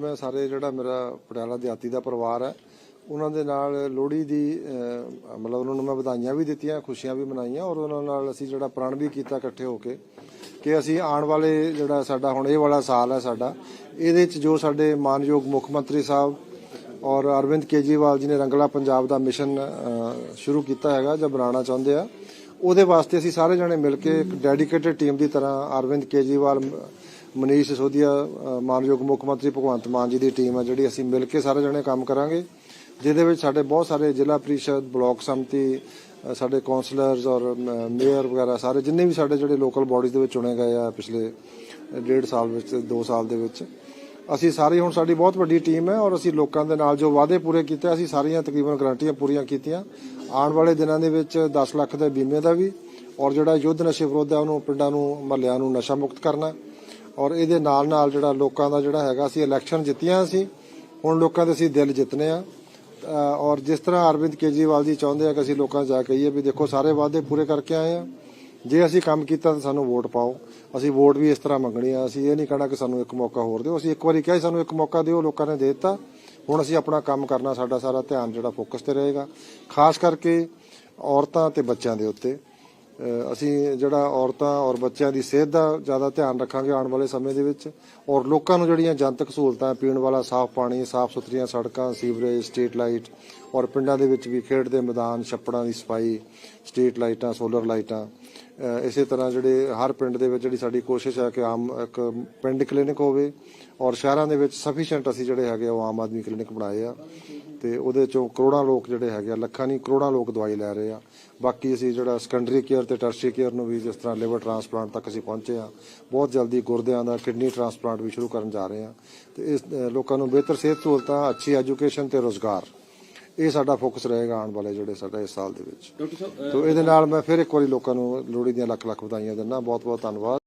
ਮੈਂ ਸਾਰੇ ਜਿਹੜਾ ਮੇਰਾ ਪਟਿਆਲਾ ਦਿਹਾਤੀ ਦਾ ਪਰਿਵਾਰ ਹੈ, ਉਹਨਾਂ ਦੇ ਨਾਲ ਲੋਹੜੀ ਦੀ ਮਤਲਬ ਉਹਨਾਂ ਨੂੰ ਮੈਂ ਵਧਾਈਆਂ ਵੀ ਦਿੱਤੀਆਂ, ਖੁਸ਼ੀਆਂ ਵੀ ਮਨਾਈਆਂ ਔਰ ਉਹਨਾਂ ਨਾਲ ਅਸੀਂ ਜਿਹੜਾ ਪ੍ਰਣ ਵੀ ਕੀਤਾ ਇਕੱਠੇ ਹੋ ਕੇ ਕਿ ਅਸੀਂ ਆਉਣ ਵਾਲੇ ਜਿਹੜਾ ਸਾਡਾ ਹੁਣ ਇਹ ਵਾਲਾ ਸਾਲ ਹੈ ਸਾਡਾ, ਇਹਦੇ ਚ ਜੋ ਸਾਡੇ ਮਾਨਯੋਗ ਮੁੱਖ ਮੰਤਰੀ ਸਾਹਿਬ ਔਰ ਅਰਵਿੰਦ ਕੇਜਰੀਵਾਲ ਜੀ ਨੇ ਰੰਗਲਾ ਪੰਜਾਬ ਦਾ ਮਿਸ਼ਨ ਸ਼ੁਰੂ ਕੀਤਾ ਹੈਗਾ ਜਾਂ ਬਣਾਉਣਾ ਚਾਹੁੰਦੇ ਆ, ਉਹਦੇ ਵਾਸਤੇ ਅਸੀਂ ਸਾਰੇ ਜਣੇ ਮਿਲ ਕੇ ਇੱਕ ਡੈਡੀਕੇਟਿਡ ਟੀਮ ਦੀ ਤਰ੍ਹਾਂ ਅਰਵਿੰਦ ਕੇਜਰੀਵਾਲ ਮਨੀਸ਼ ਸਿਸੋਦੀਆ ਮਾਨਯੋਗ ਮੁੱਖ ਮੰਤਰੀ ਭਗਵੰਤ ਮਾਨ ਜੀ ਦੀ ਟੀਮ ਹੈ, ਜਿਹੜੀ ਅਸੀਂ ਮਿਲ ਕੇ ਸਾਰੇ ਜਣੇ ਕੰਮ ਕਰਾਂਗੇ, ਜਿਹਦੇ ਵਿੱਚ ਸਾਡੇ ਬਹੁਤ ਸਾਰੇ ਜ਼ਿਲ੍ਹਾ ਪ੍ਰੀਸ਼ਦ, ਬਲਾਕ ਸੰਮਤੀ ਸਾਡੇ ਕਾਉਂਸਲਰਸ ਔਰ ਮੇਅਰ ਵਗੈਰਾ ਸਾਰੇ ਜਿੰਨੇ ਵੀ ਸਾਡੇ ਜਿਹੜੇ ਲੋਕਲ ਬਾਡੀਜ਼ ਦੇ ਵਿੱਚ ਚੁਣੇ ਗਏ ਆ ਪਿਛਲੇ ਡੇਢ ਸਾਲ ਵਿੱਚ 2 ਸਾਲ ਦੇ ਵਿੱਚ, ਅਸੀਂ ਸਾਰੇ ਹੁਣ ਸਾਡੀ ਬਹੁਤ ਵੱਡੀ ਟੀਮ ਹੈ ਔਰ ਅਸੀਂ ਲੋਕਾਂ ਦੇ ਨਾਲ ਜੋ ਵਾਅਦੇ ਪੂਰੇ ਕੀਤੇ, ਅਸੀਂ ਸਾਰੀਆਂ ਤਕਰੀਬਨ ਗਰੰਟੀਆਂ ਪੂਰੀਆਂ ਕੀਤੀਆਂ। ਆਉਣ ਵਾਲੇ ਦਿਨਾਂ ਦੇ ਵਿੱਚ 10 ਲੱਖ ਦੇ ਬੀਮੇ ਦਾ ਵੀ, ਔਰ ਜਿਹੜਾ ਯੁੱਧ ਨਸ਼ੇ ਵਿਰੋਧ ਹੈ, ਉਹਨੂੰ ਪਿੰਡਾਂ ਨੂੰ, ਮਹੱਲਿਆਂ ਨੂੰ ਨਸ਼ਾ ਮੁਕਤ ਕਰਨਾ। ਔਰ ਇਹਦੇ ਨਾਲ ਨਾਲ ਜਿਹੜਾ ਲੋਕਾਂ ਦਾ ਜਿਹੜਾ ਹੈਗਾ ਅਸੀਂ ਇਲੈਕਸ਼ਨ ਜਿੱਤੀਆਂ ਸੀ, ਹੁਣ ਲੋਕਾਂ ਦੇ ਅਸੀਂ ਦਿਲ ਜਿੱਤਨੇ ਆ। ਔਰ ਜਿਸ ਤਰ੍ਹਾਂ ਅਰਵਿੰਦ ਕੇਜਰੀਵਾਲ ਜੀ ਚਾਹੁੰਦੇ ਆ ਕਿ ਅਸੀਂ ਲੋਕਾਂ ਜਾ ਕੇ ਕਹੀਏ ਵੀ ਦੇਖੋ ਸਾਰੇ ਵਾਅਦੇ ਪੂਰੇ ਕਰਕੇ ਆਏ ਆ। ਜੇ ਅਸੀਂ ਕੰਮ ਕੀਤਾ ਤਾਂ ਸਾਨੂੰ ਵੋਟ ਪਾਓ। ਅਸੀਂ ਵੋਟ ਵੀ ਇਸ ਤਰ੍ਹਾਂ ਮੰਗਣੀ ਆ। ਅਸੀਂ ਇਹ ਨਹੀਂ ਕਹਿਣਾ ਕਿ ਸਾਨੂੰ ਇੱਕ ਮੌਕਾ ਹੋਰ ਦਿਓ। ਅਸੀਂ ਇੱਕ ਵਾਰੀ ਕਿਹਾ ਸੀ ਸਾਨੂੰ ਇੱਕ ਮੌਕਾ ਦਿਓ, ਲੋਕਾਂ ਨੇ ਦੇ ਦਿੱਤਾ। ਹੁਣ ਅਸੀਂ ਆਪਣਾ ਕੰਮ ਕਰਨਾ, ਸਾਡਾ ਸਾਰਾ ਧਿਆਨ ਜਿਹੜਾ ਫੋਕਸ ਤੇ ਰਹੇਗਾ। ਖਾਸ ਕਰਕੇ ਔਰਤਾਂ ਤੇ ਬੱਚਿਆਂ ਦੇ ਉੱਤੇ। ਅਸੀਂ ਜਿਹੜਾ ਔਰਤਾਂ ਔਰ ਬੱਚਿਆਂ ਦੀ ਸਿਹਤ ਦਾ ਜ਼ਿਆਦਾ ਧਿਆਨ ਰੱਖਾਂਗੇ ਆਉਣ ਵਾਲੇ ਸਮੇਂ ਦੇ ਵਿੱਚ ਔਰ ਲੋਕਾਂ ਨੂੰ ਜਿਹੜੀਆਂ ਜਨਤਕ ਸਹੂਲਤਾਂ ਪੀਣ ਵਾਲਾ ਸਾਫ਼ ਪਾਣੀ, ਸਾਫ਼ ਸੁਥਰੀਆਂ ਸੜਕਾਂ, ਸੀਵਰੇਜ, ਸਟਰੀਟ ਲਾਈਟ ਔਰ ਪਿੰਡਾਂ ਦੇ ਵਿੱਚ ਵੀ ਖੇਡ ਦੇ ਮੈਦਾਨ, ਛੱਪੜਾਂ ਦੀ ਸਫ਼ਾਈ, ਸਟਰੀਟ ਲਾਈਟਾਂ, ਸੋਲਰ ਲਾਈਟਾਂ ਇਸੇ ਤਰ੍ਹਾਂ ਜਿਹੜੇ ਹਰ ਪਿੰਡ ਦੇ ਵਿੱਚ ਜਿਹੜੀ ਸਾਡੀ ਕੋਸ਼ਿਸ਼ ਹੈ ਕਿ ਆਮ ਇੱਕ ਪਿੰਡ ਕਲੀਨਿਕ ਹੋਵੇ ਔਰ ਸ਼ਹਿਰਾਂ ਦੇ ਵਿੱਚ ਸਫੀਸ਼ੀਐਂਟ ਅਸੀਂ ਜਿਹੜੇ ਹੈਗੇ ਆ ਉਹ ਆਮ ਆਦਮੀ ਕਲੀਨਿਕ ਬਣਾਏ ਆ ਤੇ ਉਹਦੇ ਚੋਂ ਕਰੋੜਾਂ ਲੋਕ ਜਿਹੜੇ ਹੈਗੇ ਆ ਲੱਖਾਂ ਨਹੀਂ ਕਰੋੜਾਂ ਲੋਕ ਦਵਾਈ ਲੈ ਰਹੇ ਆ। ਬਾਕੀ ਅਸੀਂ ਜਿਹੜਾ ਸੈਕੰਡਰੀ ਕੇਅਰ ਤੇ ਟਰਸ਼ਰੀ ਕੇਅਰ ਨੂੰ ਵੀ ਜਿਸ ਤਰ੍ਹਾਂ ਲਿਵਰ ਟ੍ਰਾਂਸਪਲਾਂਟ ਤੱਕ ਅਸੀਂ ਪਹੁੰਚੇ ਆ ਬਹੁਤ ਜਲਦੀ ਗੁਰਦਿਆਂ ਦਾ ਕਿਡਨੀ ਟ੍ਰਾਂਸਪਲਾਂਟ ਵੀ ਸ਼ੁਰੂ ਕਰਨ ਜਾ ਰਹੇ ਆ ਤੇ ਇਸ ਲੋਕਾਂ ਨੂੰ ਬਿਹਤਰ ਸਿਹਤ ਸਹੂਲਤਾਂ ਅੱਛੀ ਐਜੂਕੇਸ਼ਨ ਤੇ ਰੋਜ਼ਗਾਰ ਇਹ ਸਾਡਾ ਫੋਕਸ ਰਹੇਗਾ ਆਉਣ ਵਾਲੇ ਜਿਹੜੇ ਸਾਡਾ ਇਸ ਸਾਲ ਦੇ ਵਿੱਚ। ਡਾਕਟਰ ਸਾਹਿਬ ਤੋਂ ਇਹਦੇ ਨਾਲ ਮੈਂ ਫਿਰ ਇੱਕ ਵਾਰੀ ਲੋਕਾਂ ਨੂੰ ਲੋਹੜੀ ਦੀਆਂ ਲੱਖ ਲੱਖ ਵਧਾਈਆਂ ਦਿੰਦਾ। ਬਹੁਤ ਬਹੁਤ ਧੰਨਵਾਦ।